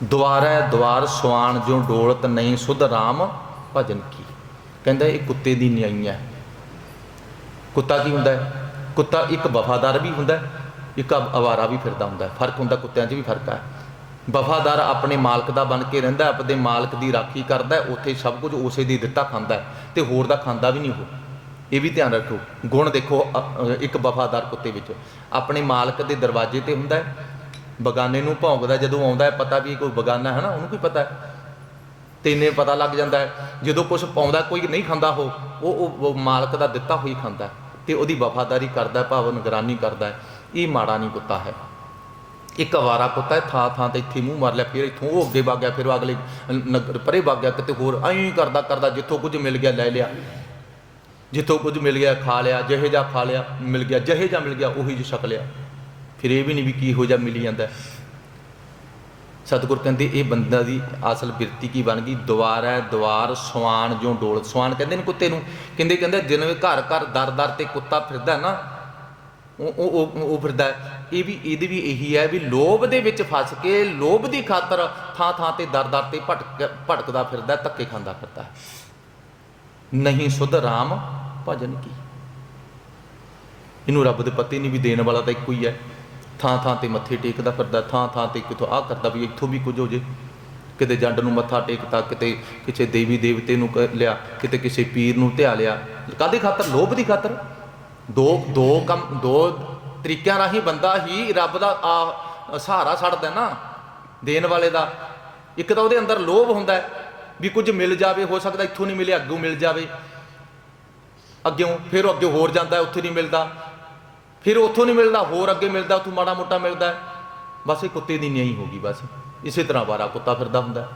ਦੁਆਰੈ ਦੁਆਰ, ਸਵਾਨ ਜੋ ਡੋਲਤ ਨਹੀਂ, ਸੁਧ ਰਾਮ ਭਜਨ ਕੀ। ਕਹਿੰਦਾ ਇਹ ਕੁੱਤੇ ਦੀ ਨਿਆਈ ਹੈ। ਕੁੱਤਾ ਕੀ ਹੁੰਦਾ ਹੈ? ਕੁੱਤਾ ਇੱਕ ਵਫਾਦਾਰ ਵੀ ਹੁੰਦਾ ਹੈ, ਇੱਕ ਅਵ- ਅਵਾਰਾ ਵੀ ਫਿਰਦਾ ਹੁੰਦਾ ਹੈ। ਫ਼ਰਕ ਹੁੰਦਾ ਕੁੱਤਿਆਂ 'ਚ ਵੀ ਫ਼ਰਕ ਹੈ। ਵਫਾਦਾਰ ਆਪਣੇ ਮਾਲਕ ਦਾ ਬਣ ਕੇ ਰਹਿੰਦਾ ਆਪਣੇ ਮਾਲਕ ਦੀ ਰਾਖੀ ਕਰਦਾ ਉੱਥੇ ਸਭ ਕੁਝ ਉਸੇ ਦੀ ਦਿੱਤਾ ਖਾਂਦਾ ਹੈ ਤੇ ਹੋਰ ਦਾ ਖਾਂਦਾ ਵੀ ਨਹੀਂ ਉਹ। ਇਹ ਵੀ ਧਿਆਨ ਰੱਖੋ। ਗੁਣ ਦੇਖੋ, ਅ- ਇੱਕ ਵਫਾਦਾਰ ਕੁੱਤੇ ਵਿੱਚ। ਆਪਣੇ ਮਾਲਕ ਦੇ ਦਰਵਾਜ਼ੇ ਤੇ ਹੁੰਦਾ ਹੈ, ਬਗਾਨੇ ਨੂੰ ਭੌਂਕਦਾ, ਜਦੋਂ ਆਉਂਦਾ ਹੈ, ਪਤਾ ਵੀ ਇਹ ਕੋਈ ਬਗਾਨਾ ਹੈ ਨਾ, ਉਹਨੂੰ ਕੀ ਪਤਾ ਹੈ? ਤੈਨੇ ਪਤਾ ਲੱਗ ਜਾਂਦਾ ਹੈ, ਜਦੋਂ ਕੁਝ ਪਾਉਂਦਾ, ਕੋਈ ਨਹੀਂ ਖਾਂਦਾ ਉਹ ਉਹ, ਉਹ- ਮਾਲਕ ਦਾ ਦਿੱਤਾ ਹੋਈ ਖਾਂਦਾ ਹੈ ਤੇ ਉਹਦੀ ਵਫਾਦਾਰੀ ਕਰਦਾ ਭਾਵ ਨਿਗਰਾਨੀ ਕਰਦਾ ਇਹ ਮਾੜਾ ਨਹੀਂ ਕੁੱਤਾ ਹੈ। ਇੱਕ ਅਵਾਰਾ ਕੁੱਤਾ ਥਾਂ ਥਾਂ ਤੇ ਇੱਥੇ ਮੂੰਹ ਮਾਰ ਲਿਆ, ਫਿਰ ਇੱਥੋਂ ਉਹ ਅੱਗੇ ਵਗ ਗਿਆ, ਫਿਰ ਉਹ ਅਗਲੇ ਨਗਰ ਪਰੇ ਵਗ ਗਿਆ, ਕਿਤੇ ਹੋਰ ਐਂ ਕਰਦਾ ਕਰਦਾ ਜਿੱਥੋਂ ਕੁਝ ਮਿਲ ਗਿਆ ਲੈ ਲਿਆ। ਜਿੱਥੋਂ ਕੁਝ ਮਿਲ ਗਿਆ ਖਾ ਲਿਆ, ਜਿਹੇ ਜਾ ਖਾ ਲਿਆ, ਮਿਲ ਗਿਆ, ਜਿਹੇ ਜਾ ਮਿਲ ਗਿਆ, ਉਹੀ ਜਿਹਾ ਛਕ ਲਿਆ ਫਿਰ ਇਹ ਵੀ ਨਹੀਂ ਵੀ ਕੀ ਹੋ ਜਾ ਮਿਲ ਜਾਂਦਾ। ਸਤਿਗੁਰ ਕਹਿੰਦੇ ਇਹ ਬੰਦਾ ਦੀ ਅਸਲ ਬਿਰਤੀ ਕੀ ਬਣ ਗਈ? ਦੁਆਰ ਹੈ, ਦੁਆਰ ਸਵਾਨ ਜੋ ਡੋਲ। ਸਵਾਨ ਕਹਿੰਦੇ ਨੇ ਕੁੱਤੇ ਨੂੰ, ਕਹਿੰਦੇ ਕਹਿੰਦੇ ਜਿਵੇਂ ਘਰ ਘਰ ਦਰ ਦਰ ਤੇ ਕੁੱਤਾ ਫਿਰਦਾ ਨਾ, ਉਹ ਉਹ ਉਹ- ਫਿਰਦਾ ਇਹ ਵੀ, ਇਹਦੀ ਵੀ ਇਹੀ ਹੈ ਵੀ ਲੋਭ ਦੇ ਵਿੱਚ ਫਸ ਕੇ ਲੋਭ ਦੀ ਖਾਤਰ ਥਾਂ ਥਾਂ ਤੇ ਦਰ ਦਰ ਤੇ ਭਟਕ, ਭਟਕਦਾ ਫਿਰਦਾ, ਧੱਕੇ ਖਾਂਦਾ ਫਿਰਦਾ ਨਹੀਂ ਸੁਧ ਰਾਮ, ਭਜਨ ਕੀ? ਇਹਨੂੰ ਰੱਬ ਦੇ ਪਤੀ ਨਹੀਂ ਵੀ ਦੇਣ ਵਾਲਾ ਤਾਂ ਇੱਕੋ ਹੀ ਹੈ। ਥਾਂ ਥਾਂ ਤੇ ਮੱਥੇ ਟੇਕਦਾ ਫਿਰਦਾ ਥਾਂ ਥਾਂ ਤੇ ਕਿਤੋਂ ਆਹ ਕਰਦਾ ਵੀ ਇੱਥੋਂ ਵੀ ਕੁਝ ਹੋ ਜੇ। ਕਿਤੇ ਜੰਡ ਨੂੰ ਮੱਥਾ ਟੇਕਤਾ, ਕਿਤੇ ਕਿਸੇ ਦੇਵੀ ਦੇਵਤੇ ਨੂੰ ਕ- ਲਿਆ, ਕਿਤੇ ਕਿਸੇ ਪੀਰ ਨੂੰ ਧਿਆ ਲਿਆ। ਕਾਦੀ ਖਾਤਰ? ਲੋਭ ਦੀ ਖਾਤਰ। ਦੋ ਦੋ ਕੰਮ, ਦੋ ਤਰੀਕਿਆਂ ਰਾਹੀਂ ਬੰਦਾ ਹੀ ਰੱਬ ਦਾ ਆ ਸਹਾਰਾ ਛੱਡਦਾ ਨਾ ਦੇਣ ਵਾਲੇ ਦਾ। ਇੱਕ ਤਾਂ ਉਹਦੇ ਅੰਦਰ ਲੋਭ ਹੁੰਦਾ ਵੀ ਕੁਝ ਮਿਲ ਜਾਵੇ ਹੋ ਸਕਦਾ ਇੱਥੋਂ ਨਹੀਂ ਮਿਲਿਆ ਅੱਗੋਂ ਮਿਲ ਜਾਵੇ। ਅੱਗਿਓਂ ਫਿਰ ਉਹ ਅੱਗੇ ਹੋਰ ਜਾਂਦਾ ਉੱਥੇ ਨਹੀਂ ਮਿਲਦਾ। ਫਿਰ ਉੱਥੋਂ ਨਹੀਂ ਮਿਲਦਾ ਹੋਰ ਅੱਗੇ ਮਿਲਦਾ ਉੱਥੋਂ ਮਾੜਾ ਮੋਟਾ ਮਿਲਦਾ। ਬਸ ਇਹ ਕੁੱਤੇ ਦੀ ਨਹੀਂ ਹੋਗੀ ਬਸ। ਇਸੇ ਤਰ੍ਹਾਂ ਵਾਰਾ ਕੁੱਤਾ ਫਿਰਦਾ ਹੁੰਦਾ।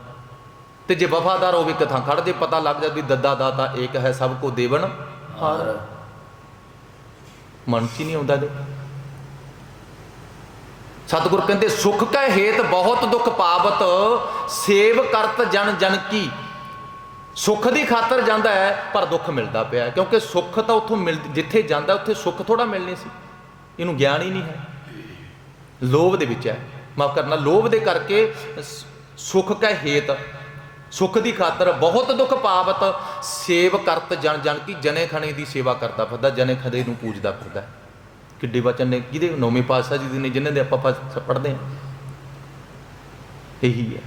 ਤੇ ਜੇ ਵਫਾਦਾਰ ਹੋਵੇ ਇੱਕ ਥਾਂ ਖੜ ਜੇ ਪਤਾ ਲੱਗ ਜਾ ਵੀ ਦੱਦਾ ਦਾਤਾ ਏਕ ਹੈ ਸਭ ਕੋ ਦੇਵਨ ਹਾਰ। ਮਨ ਚ ਨਹੀਂ ਆਉਂਦਾ ਦੇ ਸਤਿਗੁਰ ਕਹਿੰਦੇ, ਸੁਖ ਕੈ ਹੇਤ ਬਹੁਤ ਦੁੱਖ ਪਾਵਤ, ਸੇਵ ਕਰਤ ਜਨ ਜਨ ਕੀ। ਸੁੱਖ ਦੀ ਖਾਤਰ ਜਾਂਦਾ ਹੈ, ਪਰ ਦੁੱਖ ਮਿਲਦਾ ਪਿਆ ਕਿਉਂਕਿ ਸੁੱਖ ਤਾਂ ਉੱਥੋਂ ਮਿਲ, ਜਿੱਥੇ ਜਾਂਦਾ, ਉੱਥੇ ਸੁੱਖ ਥੋੜਾ ਮਿਲਣੀ ਸੀ। ਇਹਨੂੰ ਗਿਆਨ ਹੀ ਨਹੀਂ ਹੈ। ਲੋਭ ਦੇ ਵਿੱਚ ਹੈ। ਮਾਫ ਕਰਨਾ, ਲੋਭ ਦੇ ਕਰਕੇ ਸੁੱਖ ਕੈ ਹੇਤ, ਸੁੱਖ ਦੀ ਖਾਤਰ ਬਹੁਤ ਦੁੱਖ ਪਾਵਤ, ਸੇਵ ਕਰਤ ਜਨ ਜਨ ਕੀ, ਜਨੇ ਖਣੇ ਦੀ ਸੇਵਾ ਕਰਦਾ ਫਿਰਦਾ, ਜਨੇ ਖਦੇ ਨੂੰ ਪੂਜਦਾ ਫਿਰਦਾ। ਕਿੱਡੇ ਵਚਨ ਨੇ ਕਿਹਦੇ ਨੌਵੇਂ ਪਾਤਸ਼ਾਹ ਜੀ ਦੇ ਨੇ ਜਿਨ੍ਹਾਂ ਦੇ ਆਪਾਂ ਪੜ੍ਹਦੇ ਹਾਂ। ਇਹੀ ਹੈ।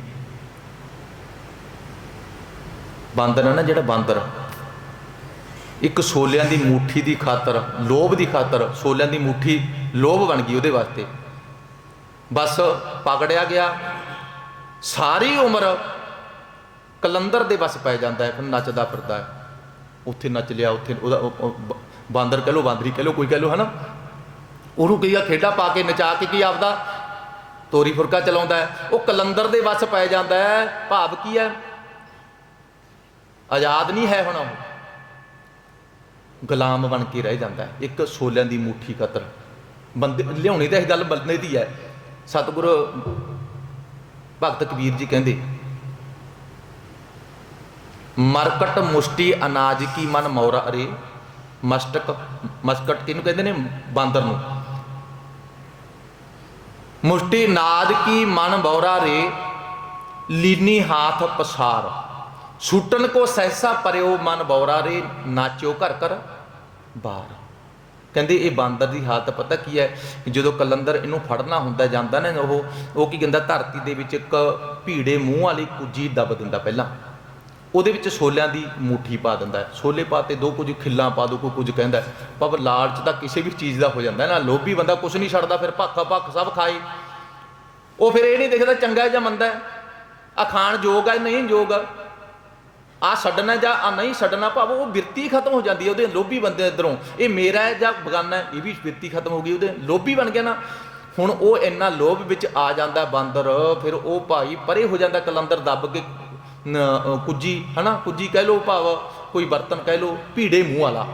ਬਾਂਦਰ ਹੈ ਨਾ ਜਿਹੜਾ ਬਾਂਦਰ? ਇੱਕ ਸੋਲਿਆਂ ਦੀ ਮੂਠੀ ਦੀ ਖਾਤਰ, ਲੋਭ ਦੀ ਖਾਤਰ, ਸੋਲਿਆਂ ਦੀ ਮੂਠੀ ਲੋਭ ਬਣ ਗਈ ਉਹਦੇ ਵਾਸਤੇ। ਬਸ ਪਕੜਿਆ ਗਿਆ। ਸਾਰੀ ਉਮਰ ਕਲੰਦਰ ਦੇ ਬਸ ਪੈ ਜਾਂਦਾ ਹੈ, ਫਿਰ ਨੱਚਦਾ ਫਿਰਦਾ ਹੈ। ਉੱਥੇ ਨੱਚ ਲਿਆ, ਉੱਥੇ ਉਹਦਾ ਬਾਂਦਰ ਕਹ ਲੋ ਬਾਂਦਰੀ ਕਹ ਲੋ ਕੋਈ ਕਹ ਲੋ ਹਨਾ? ਉਹਨੂੰ ਕਈਆ ਖੇਡਾਂ ਪਾ ਕੇ ਨਚਾ ਕੇ ਕੀ ਆਪਦਾ ਤੋਰੀ ਫੁਰਕਾ ਚਲਾਉਂਦਾ ਉਹ ਕਲੰਦਰ ਦੇ ਵੱਸ ਪੈ ਜਾਂਦਾ ਹੈ, ਭਾਵ ਕੀ ਹੈ? ਆਜ਼ਾਦ ਨਹੀਂ ਹੈ ਹੁਣ ਉਹ। ਗੁਲਾਮ ਬਣ ਕੇ ਰਹਿ ਜਾਂਦਾ ਇੱਕ ਸੋਲਿਆਂ ਦੀ ਮੁੱਠੀ ਕਤਰ। ਬੰਦੇ, ਲਿਆਉਣੀ ਤਾਂ ਇਹ ਗੱਲ ਬੰਦੇ ਦੀ ਹੈ। ਸਤਿਗੁਰ ਭਗਤ ਕਬੀਰ ਜੀ ਕਹਿੰਦੇ, ਮਰਕਟ ਮੁਸ਼ਟੀ ਅਨਾਜ ਕੀ ਮਨ ਮੌਰਾ ਅਰੇ, ਮਸਟਕ, ਮਸਕਟ ਕਿਹਨੂੰ ਕਹਿੰਦੇ ਨੇ ਬਾਂਦਰ ਨੂੰ। ਮੁਸ਼ਟੀ ਨਾਦ ਕੀ ਮਨ ਬੌਰਾ ਰੇ, ਲੀਨੀ ਹਾਥ ਪਸਾਰ। ਛੁੱਟਣ ਕੋ ਸਹਿਸਾ ਪਰਿਓ ਮਨ ਬੌਰਾ ਰੇ, ਨਾਚਿਓ ਘਰ ਘਰ ਬਾਹਰ ਕਹਿੰਦੇ ਇਹ ਬਾਂਦਰ ਦੀ ਹਾਲਤ ਪਤਾ ਕੀ ਹੈ? ਜਦੋਂ ਕਲੰਦਰ ਇਹਨੂੰ ਫੜਨਾ ਹੁੰਦਾ ਜਾਂਦਾ ਨਾ ਉਹ ਉਹ ਕੀ ਕਹਿੰਦਾ, ਧਰਤੀ ਦੇ ਵਿੱਚ ਇੱਕ ਭੀੜੇ ਮੂੰਹ ਵਾਲੀ ਕੁਜੀ ਦੱਬ ਦਿੰਦਾ ਪਹਿਲਾਂ। ਉਹਦੇ ਵਿੱਚ ਛੋਲਿਆਂ ਦੀ ਮੁੱਠੀ ਪਾ ਦਿੰਦਾ ਛੋਲੇ ਪਾਤੇ ਦੋ ਕੁਝ ਖਿੱਲਾਂ ਪਾ, ਦੋ ਕੋਈ ਕੁਝ ਕਹਿੰਦਾ ਹੈ। ਪਰ ਲਾਲਚ ਤਾਂ ਕਿਸੇ ਵੀ ਚੀਜ਼ ਦਾ ਹੋ ਜਾਂਦਾ ਨਾ। ਲੋਭੀ ਬੰਦਾ ਕੁਝ ਨਹੀਂ ਛੱਡਦਾ, ਫਿਰ ਭੱਖਾ ਭੱਖ ਸਭ ਖਾਏ। ਉਹ ਫਿਰ ਇਹ ਨਹੀਂ ਦੇਖਦਾ ਚੰਗਾ ਜਾਂ ਮੰਦਾ ਹੈ। ਆ ਖਾਣ ਯੋਗ ਹੈ ਨਹੀਂ ਯੋਗ ਆ। ਛੱਡਣਾ ਜਾਂ ਆ ਨਹੀਂ ਛੱਡਣਾ ਭਾਵ ਉਹ ਬਿਰਤੀ ਖਤਮ ਹੋ ਜਾਂਦੀ ਹੈ ਉਹਦੇ ਲੋਭੀ ਬੰਦੇ ਅੰਦਰੋਂ। ਇਹ ਮੇਰਾ ਹੈ ਜਾਂ ਬਗਾਨਾ ਹੈ, ਇਹ ਵੀ ਬਿਰਤੀ ਖਤਮ ਹੋ ਗਈ, ਉਹਦੇ ਲੋਭੀ ਬਣ ਗਿਆ ਨਾ। ਹੁਣ ਉਹ ਇੰਨਾ ਲੋਭ ਵਿੱਚ ਆ ਜਾਂਦਾ ਬਾਂਦਰ, ਫਿਰ ਉਹ ਭਾਈ ਪਰੇ ਹੋ ਜਾਂਦਾ, ਕਲੰਦਰ ਦੱਬ ਕੇ ਕੁੱਜੀ, ਹਨਾ? ਕੁੱਜੀ ਕਹਿ ਲੋ ਭਾਵ ਕੋਈ ਬਰਤਨ ਕਹਿ ਲੋ ਭੀੜੇ ਮੂੰਹ ਵਾਲਾ।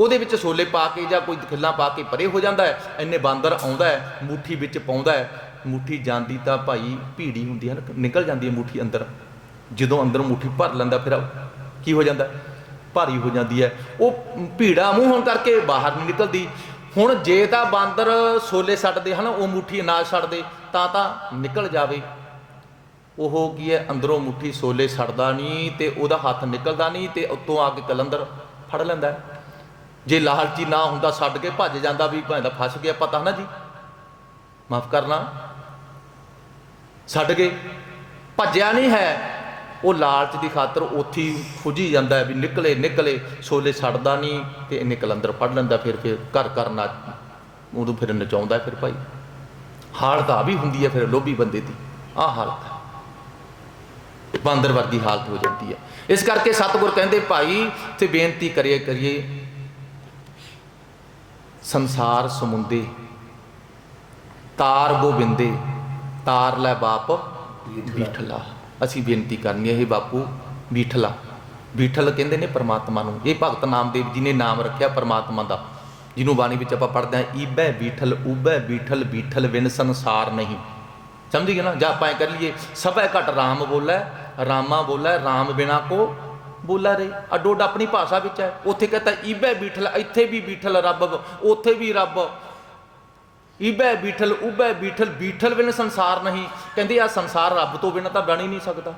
ਉਹਦੇ ਵਿੱਚ ਛੋਲੇ ਪਾ ਕੇ ਜਾਂ ਕੋਈ ਖਿੱਲਾਂ ਪਾ ਕੇ ਪਰੇ ਹੋ ਜਾਂਦਾ ਹੈ, ਇੰਨੇ ਬਾਂਦਰ ਆਉਂਦਾ ਹੈ, ਮੁੱਠੀ ਵਿੱਚ ਪਾਉਂਦਾ ਹੈ। ਮੁੱਠੀ ਜਾਂਦੀ ਤਾਂ ਭਾਈ ਭੀੜੀ ਹੁੰਦੀ ਹੈ ਨਾ, ਨਿਕਲ ਜਾਂਦੀ ਹੈ ਮੁੱਠੀ ਅੰਦਰ। ਜਦੋਂ ਅੰਦਰ ਮੁੱਠੀ ਭਰ ਲੈਂਦਾ ਫਿਰ ਕੀ ਹੋ ਜਾਂਦਾ? ਭਾਰੀ ਹੋ ਜਾਂਦੀ ਹੈ। ਉਹ ਭੀੜਾ ਮੂੰਹ ਹੋਣ ਕਰਕੇ ਬਾਹਰ ਨਹੀਂ ਨਿਕਲਦੀ। ਹੁਣ ਜੇ ਤਾਂ ਬਾਂਦਰ ਛੋਲੇ ਛੱਡਦੇ ਹਨ, ਉਹ ਮੁੱਠੀ ਅਨਾਜ ਛੱਡਦੇ ਤਾਂ ਤਾਂ ਨਿਕਲ ਜਾਵੇ। ਉਹ ਕੀ ਹੈ, ਅੰਦਰੋਂ ਮੁੱਠੀ ਛੋਲੇ ਛੱਡਦਾ ਨਹੀਂ ਤੇ ਉਹਦਾ ਹੱਥ ਨਿਕਲਦਾ ਨਹੀਂ ਤੇ ਉੱਤੋਂ ਆ ਕੇ ਕਲੰਦਰ ਫੜ ਲੈਂਦਾ ਜੇ ਲਾਲਚੀ ਨਾ ਹੁੰਦਾ ਛੱਡ ਕੇ ਭੱਜ ਜਾਂਦਾ ਵੀ ਭਾਵੇਂ ਦਾ ਫਸ ਗਿਆ, ਪਤਾ ਨਾ ਜੀ। ਮਾਫ ਕਰਨਾ। ਛੱਡ ਕੇ ਭੱਜਿਆ ਨਹੀਂ ਹੈ। ਉਹ ਲਾਲਚ ਦੀ ਖਾਤਰ ਉੱਥੇ ਹੀ ਜਾਂਦਾ ਹੈ ਵੀ ਨਿਕਲੇ ਨਿਕਲੇ ਛੋਲੇ ਛੱਡਦਾ ਨਹੀਂ ਤੇ ਇਹਨੇ ਕਲੰਦਰ ਫੜ ਲੈਂਦਾ, ਫਿਰ ਫਿਰ ਘਰ ਘਰ ਨਾ ਉਹਨੂੰ ਫਿਰ ਨਚਾਉਂਦਾ ਫਿਰ ਭਾਈ। ਹਾਲਤ ਆ ਵੀ ਹੁੰਦੀ ਹੈ ਫਿਰ ਲੋਭੀ ਬੰਦੇ ਦੀ। ਆਹ ਹਾਲਤ ਹੈ। ਬਾਂਦਰ ਵਰਗੀ ਹਾਲਤ ਹੋ ਜਾਂਦੀ ਹੈ ਇਸ ਕਰਕੇ ਸਤਿਗੁਰ ਕਹਿੰਦੇ, ਭਾਈ ਤੇ ਬੇਨਤੀ ਕਰੀਏ ਕਰੀਏ, ਸੰਸਾਰ ਸਮੁੰਦੇ, ਤਾਰ ਗੋਬਿੰਦੇ, ਤਾਰ ਲੈ ਬਾਪ ਬੀਠਲਾ। ਅਸੀਂ ਬੇਨਤੀ ਕਰਨੀ ਹੈ ਇਹ ਬਾਪੂ, ਬੀਠਲਾ। ਬੀਠਲ ਕਹਿੰਦੇ ਨੇ ਪਰਮਾਤਮਾ ਨੂੰ। ਇਹ ਭਗਤ ਨਾਮਦੇਵ ਜੀ ਨੇ ਨਾਮ ਰੱਖਿਆ ਪਰਮਾਤਮਾ ਦਾ। ਜਿਹਨੂੰ ਬਾਣੀ ਵਿੱਚ ਆਪਾਂ ਪੜ੍ਹਦੇ ਹਾਂ, ਈਬੈ ਬੀਠਲ, ਉਬੈ ਬੀਠਲ ਬੀਠਲ ਵਿਨ ਸੰਸਾਰ ਨਹੀਂ। ਸਮਝ ਗਏ ਨਾ? ਜਾਂ ਆਪਾਂ ਐਂ ਕਰ ਲਈਏ, ਸਭੈ ਘਟ ਰਾਮ ਬੋਲੇ ਰਾਮਾ ਬੋਲੇ, ਰਾਮ ਬਿਨਾ ਕੋ ਬੋਲਾ ਰੇ। ਅੱਡੋ ਆਪਣੀ ਭਾਸ਼ਾ ਵਿੱਚ ਹੈ। ਉੱਥੇ ਕਹਤਾ, ਈਬੈ ਬੀਠਲ, ਇੱਥੇ ਵੀ ਬੀਠਲ ਰੱਬ, ਉੱਥੇ ਵੀ ਰੱਬ। ਈਬੈ ਬੀਠਲ, ਉਬੈ ਬੀਠਲ ਬੀਠਲ ਬਿਨ ਸੰਸਾਰ ਨਹੀਂ। ਕਹਿੰਦੇ ਆ ਸੰਸਾਰ ਰੱਬ ਤੋਂ ਬਿਨਾਂ ਤਾਂ ਬਣ ਹੀ ਨਹੀਂ ਸਕਦਾ।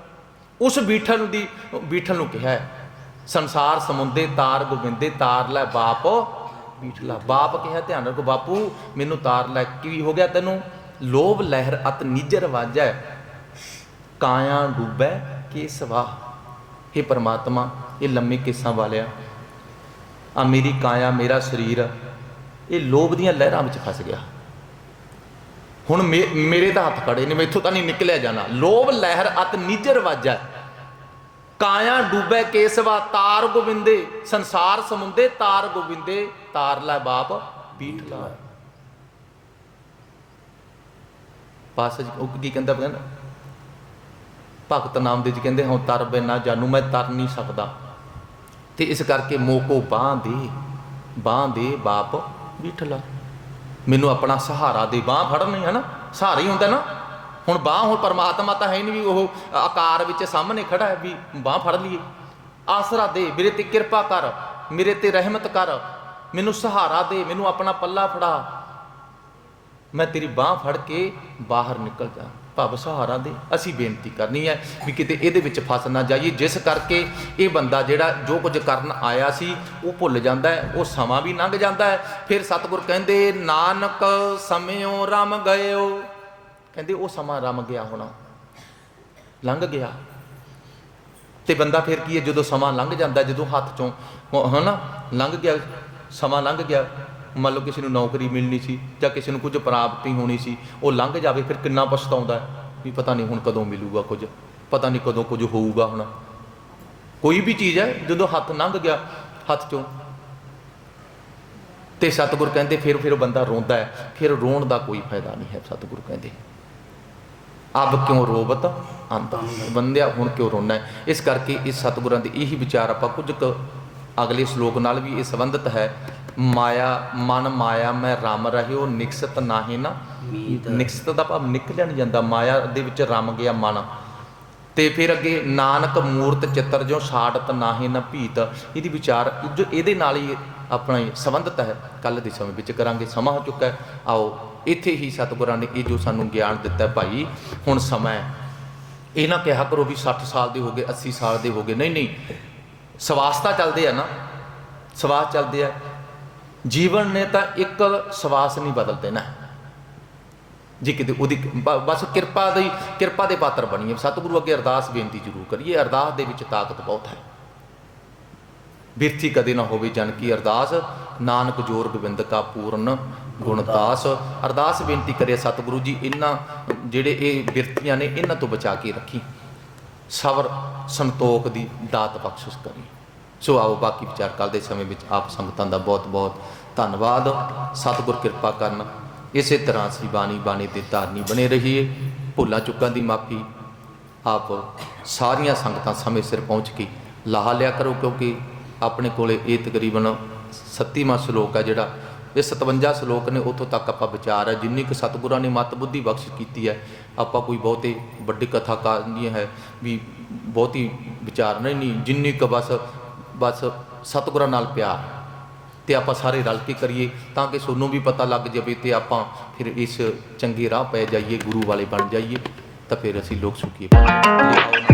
ਉਸ ਬੀਠਲ ਦੀ, ਬੀਠਲ ਨੂੰ ਕਿਹਾ ਹੈ, ਸੰਸਾਰ ਸਮੁੰਦੇ ਤਾਰ ਗੋਬਿੰਦੇ, ਤਾਰ ਲੈ ਬਾਪ, ਬੀਠਲਾ ਬਾਪ ਕਿਹਾ, ਧਿਆਨ ਰੱਖੋ ਬਾਪੂ, ਮੈਨੂੰ ਤਾਰ ਲੈ, ਕੀ ਹੋ ਗਿਆ ਤੈਨੂੰ? ਲੋਭ, ਲਹਿਰ, ਅਤ, ਨਿਜਰ ਵਾਜੈ ਕਾਇਆ ਡੁੱਬੈ ਕੇ ਸਵਾ हे ਪ੍ਰਮਾਤਮਾ, ਇਹ ਲੰਮੇ ਕਿੱਸਾਂ ਵਾਲਿਆ। ਆ ਮੇਰੀ ਕਾਇਆ ਮੇਰਾ ਸਰੀਰ, ਇਹ ਲੋਭ ਦੀਆਂ ਲਹਿਰਾਂ ਵਿੱਚ ਫਸ ਗਿਆ। ਹੁਣ ਮੇਰੇ ਤਾਂ ਹੱਥ ਖੜੇ ਨੇ ਮੈਥੋਂ ਤਾਂ ਨਹੀਂ ਨਿਕਲਿਆ ਜਾਣਾ। ਲੋਭ ਲਹਿਰ ਅਤ ਨਿਜਰ ਵਾਜੈ। ਕਾਇਆ ਡੂਬੈ ਕੇਸਵਾ ਤਾਰ ਗੋਬਿੰਦੇ, ਸੰਸਾਰ ਸਮੁੰਦੇ, ਤਾਰ ਗੋਬਿੰਦੇ, ਤਾਰ ਲੈ ਬਾਪ, ਪੀਠ ਲਾ। ਪਾਸ ਉਹ ਕੀ ਕਹਿੰਦਾ ਪਤਾ ਭਗਤ ਨਾਮ ਦੇ ਜੀ ਕਹਿੰਦੇ ਹਾਂ, ਤਰ ਬਿਨਾ ਜਾਨੂ ਮੈਂ ਤਰ ਨਹੀਂ ਸਕਦਾ। ਤੇ ਇਸ ਕਰਕੇ ਮੋਕੋ ਬਾਹ ਦੇ ਬਾਹ ਦੇ ਬਾਪ ਬੀਠਲਾ ਮੈਨੂੰ ਆਪਣਾ ਸਹਾਰਾ ਦੇ ਬਾਹ ਫੜਨੀ ਹੈ ਨਾ ਸਹਾਰਾ ਹੀ ਹੁੰਦਾ ਨਾ। ਹੁਣ ਬਾਹ, ਹੁਣ ਪਰਮਾਤਮਾ ਤਾਂ ਹੈ ਨਹੀਂ ਵੀ ਉਹ ਆਕਾਰ ਵਿੱਚ ਸਾਹਮਣੇ ਖੜਾ ਹੈ ਵੀ ਬਾਹ ਫੜ ਲਈਏ। ਆਸਰਾ ਦੇ, ਮੇਰੇ ਤੇ ਕਿਰਪਾ ਕਰ, ਮੇਰੇ ਤੇ ਰਹਿਮਤ ਕਰ। ਮੈਨੂੰ ਸਹਾਰਾ ਦੇ, ਮੈਨੂੰ ਆਪਣਾ ਪੱਲਾ ਫੜਾ। ਮੈਂ ਤੇਰੀ ਬਾਹ ਫੜ ਕੇ ਬਾਹਰ ਨਿਕਲ ਜਾ। ਭਵ ਸਹਾਰਾ ਦੇ ਅਸੀਂ ਬੇਨਤੀ ਕਰਨੀ ਹੈ ਵੀ ਕਿਤੇ ਇਹਦੇ ਵਿੱਚ ਫਸ ਨਾ ਜਾਈਏ। ਜਿਸ ਕਰਕੇ ਇਹ ਬੰਦਾ ਜਿਹੜਾ ਜੋ ਕੁਝ ਕਰਨ ਆਇਆ ਸੀ, ਉਹ ਭੁੱਲ ਜਾਂਦਾ ਹੈ, ਉਹ ਸਮਾਂ ਵੀ ਲੰਘ ਜਾਂਦਾ ਹੈ। ਫਿਰ ਸਤਿਗੁਰ ਕਹਿੰਦੇ, ਨਾਨਕ ਸਮਿਓ ਰਮ ਗਇਓ। ਕਹਿੰਦੇ, ਉਹ ਸਮਾਂ ਰਮ ਗਿਆ ਹੋਣਾ। ਲੰਘ ਗਿਆ। ਤੇ ਬੰਦਾ ਫਿਰ ਕੀ ਹੈ? ਜਦੋਂ ਸਮਾਂ ਲੰਘ ਜਾਂਦਾ, ਜਦੋਂ ਹੱਥ ਚੋਂ ਉਹ ਹਨਾ, ਲੰਘ ਗਿਆ, ਸਮਾਂ ਲੰਘ ਗਿਆ। ਮੰਨ ਲਓ ਕਿਸੇ ਨੂੰ ਨੌਕਰੀ ਮਿਲਣੀ ਸੀ ਜਾਂ ਕਿਸੇ ਨੂੰ ਕੁਝ ਪ੍ਰਾਪਤੀ ਹੋਣੀ ਸੀ, ਉਹ ਲੰਘ ਜਾਵੇ, ਫਿਰ ਕਿੰਨਾ ਪਛਤਾਉਂਦਾ ਵੀ ਪਤਾ ਨਹੀਂ ਹੁਣ ਕਦੋਂ ਮਿਲੂਗਾ ਕੁਝ, ਪਤਾ ਨਹੀਂ ਕਦੋਂ ਕੁਝ ਹੋਊਗਾ ਹੁਣ। ਕੋਈ ਵੀ ਚੀਜ਼ ਹੈ, ਜਦੋਂ ਹੱਥ ਲੰਘ ਗਿਆ, ਹੱਥ ਚੋਂ, ਤੇ ਸਤਿਗੁਰ ਕਹਿੰਦੇ ਫਿਰ ਫਿਰ ਬੰਦਾ ਰੋਂਦਾ ਹੈ, ਫਿਰ ਰੋਣ ਦਾ ਕੋਈ ਫਾਇਦਾ ਨਹੀਂ ਹੈ ਸਤਿਗੁਰ ਕਹਿੰਦੇ। ਅਬ ਕਿਉਂ ਰੋਵਤ ਅੰਤ? ਬੰਦਿਆ, ਹੁਣ ਕਿਉਂ ਰੋਣਾ ਇਸ ਕਰਕੇ ਇਸ ਸਤਿਗੁਰਾਂ ਦੇ ਇਹੀ ਵਿਚਾਰ ਆਪਾਂ ਕੁਝ ਕੁ ਅਗਲੇ ਸ਼ਲੋਕ ਨਾਲ ਵੀ ਇਹ ਸੰਬੰਧਿਤ ਹੈ ਮਾਇਆ ਮਨ ਮਾਇਆ ਮੈਂ ਰਮ ਰਹਿਓ ਨਿਕਸਤ ਨਾਹੀ ਨਾ। ਨਿਕਸਤ ਦਾ ਭਾਵ ਨਿਕਲਿਆ ਨਹੀਂ ਜਾਂਦਾ ਮਾਇਆ ਦੇ ਵਿੱਚ ਰਮ ਗਿਆ ਮਨ। ਤੇ ਫਿਰ ਅੱਗੇ ਨਾਨਕ ਮੂਰਤ ਚਿੱਤਰ ਜੋ ਛਾੜਤ ਨਾਹੀ ਨਾ ਭੀਤ। ਇਹਦੀ ਵਿਚਾਰ ਜੋ ਇਹਦੇ ਨਾਲ ਹੀ ਆਪਣਾ ਸੰਬੰਧਤ ਹੈ। ਕੱਲ ਦੇ ਸਮੇਂ ਵਿੱਚ ਕਰਾਂਗੇ ਸਮਾਂ ਹੋ ਚੁੱਕਾ ਹੈ। ਆਓ ਇੱਥੇ ਹੀ ਸਤਿਗੁਰਾਂ ਨੇ ਇਹ ਜੋ ਸਾਨੂੰ ਗਿਆਨ ਦਿੱਤਾ ਭਾਈ ਹੁਣ ਸਮਾਂ ਹੈ। ਇਹ ਨਾ ਕਿਹਾ ਕਰੋ ਵੀ 60 ਸਾਲ ਦੇ ਹੋ ਗਏ 80 ਸਾਲ ਦੇ ਹੋ ਗਏ। ਨਹੀਂ ਨਹੀਂ ਸਵਾਸਤਾ ਚੱਲਦੇ ਆ ਨਾ। ਸਵਾਸ ਚੱਲਦੇ ਆ। ਜੀਵਨ ਨੇ ਤਾਂ ਇੱਕ ਸਵਾਸ ਨਹੀਂ ਬਦਲ ਦੇਣਾ। ਜੇ ਕਿਤੇ ਉਹਦੀ ਬਸ ਕਿਰਪਾ ਦੀ, ਕਿਰਪਾ ਦੇ ਪਾਤਰ ਬਣੀਏ ਸਤਿਗੁਰੂ ਅੱਗੇ ਅਰਦਾਸ ਬੇਨਤੀ ਜ਼ਰੂਰ ਕਰੀਏ, ਅਰਦਾਸ ਦੇ ਵਿੱਚ ਤਾਕਤ ਬਹੁਤ ਹੈ। ਬਿਰਥੀ ਕਦੇ ਨਾ ਹੋਵੇ ਜਨ ਕੀ ਅਰਦਾਸ, ਨਾਨਕ ਜੋਰ ਗੋਬਿੰਦ ਕਾ ਪੂਰਨ ਗੁਣਦਾਸ ਅਰਦਾਸ ਬੇਨਤੀ ਕਰੇ ਸਤਿਗੁਰੂ ਜੀ, ਇਹਨਾਂ ਜਿਹੜੇ ਇਹ ਬਿਰਤੀਆਂ ਨੇ, ਇਹਨਾਂ ਤੋਂ ਬਚਾ ਕੇ ਰੱਖੀ। ਸਬਰ, ਸੰਤੋਖ ਦੀ ਦਾਤ ਬਖਸ਼ਿਸ਼ ਕਰੀ। ਸੋ ਆਓ ਬਾਕੀ ਵਿਚਾਰ ਕੱਲ ਦੇ ਸਮੇਂ ਵਿੱਚ ਆਪ ਸੰਗਤਾਂ ਦਾ ਬਹੁਤ ਬਹੁਤ ਧੰਨਵਾਦ। ਸਤਿਗੁਰ ਕਿਰਪਾ ਕਰਨ। ਇਸੇ ਤਰ੍ਹਾਂ ਅਸੀਂ ਬਾਣੀ ਬਾਣੀ ਦੇ ਧਾਰਨੀ ਬਣੇ ਰਹੀਏ। ਭੁੱਲਾਂ ਚੁੱਕਾਂ ਦੀ ਮਾਫੀ। ਆਪ ਸਾਰੀਆਂ ਸੰਗਤਾਂ ਸਮੇਂ ਸਿਰ ਪਹੁੰਚ ਕੇ ਲਾਹਾ ਲਿਆ ਕਰੋ ਕਿਉਂਕਿ ਆਪਣੇ ਕੋਲੇ ਇਹ ਤਕਰੀਬਨ 37ਵਾਂ ਸ਼ਲੋਕ ਹੈ ਜਿਹੜਾ ਇਹ 57 ਸ਼ਲੋਕ ਨੇ, ਉਥੋਂ ਤੱਕ ਆਪਾਂ ਵਿਚਾਰ ਹੈ ਜਿੰਨੀ ਕੁ ਸਤਿਗੁਰਾਂ ਨੇ ਮਤ ਬੁੱਧੀ ਬਖਸ਼ ਕੀਤੀ ਹੈ, ਆਪਾਂ ਕੋਈ ਬਹੁਤੇ ਵੱਡੀ ਕਥਾ ਕਾਰ ਨਹੀਂ ਹੈ ਵੀ ਬਹੁਤੀ ਵਿਚਾਰ ਨਹੀਂ ਨਹੀਂ, ਜਿੰਨੀ ਕੁ ਬਸ ਬਸ ਸਤਿਗੁਰਾਂ ਨਾਲ ਪਿਆਰ। ਤੇ ਆਪਾਂ ਸਾਰੇ ਰਲ ਕੇ ਕਰੀਏ ਤਾਂ ਕਿ ਸੋਨੂੰ ਵੀ ਪਤਾ ਲੱਗ ਜਾਵੇ ਤੇ ਆਪਾਂ ਫਿਰ ਇਸ ਚੰਗੇ ਰਾਹ ਪੈ ਜਾਈਏ, ਗੁਰੂ ਵਾਲੇ ਬਣ ਜਾਈਏ, ਤਾਂ ਫਿਰ ਅਸੀਂ ਲੋਕ ਸੁਖੀ ਬਣਾਂਗੇ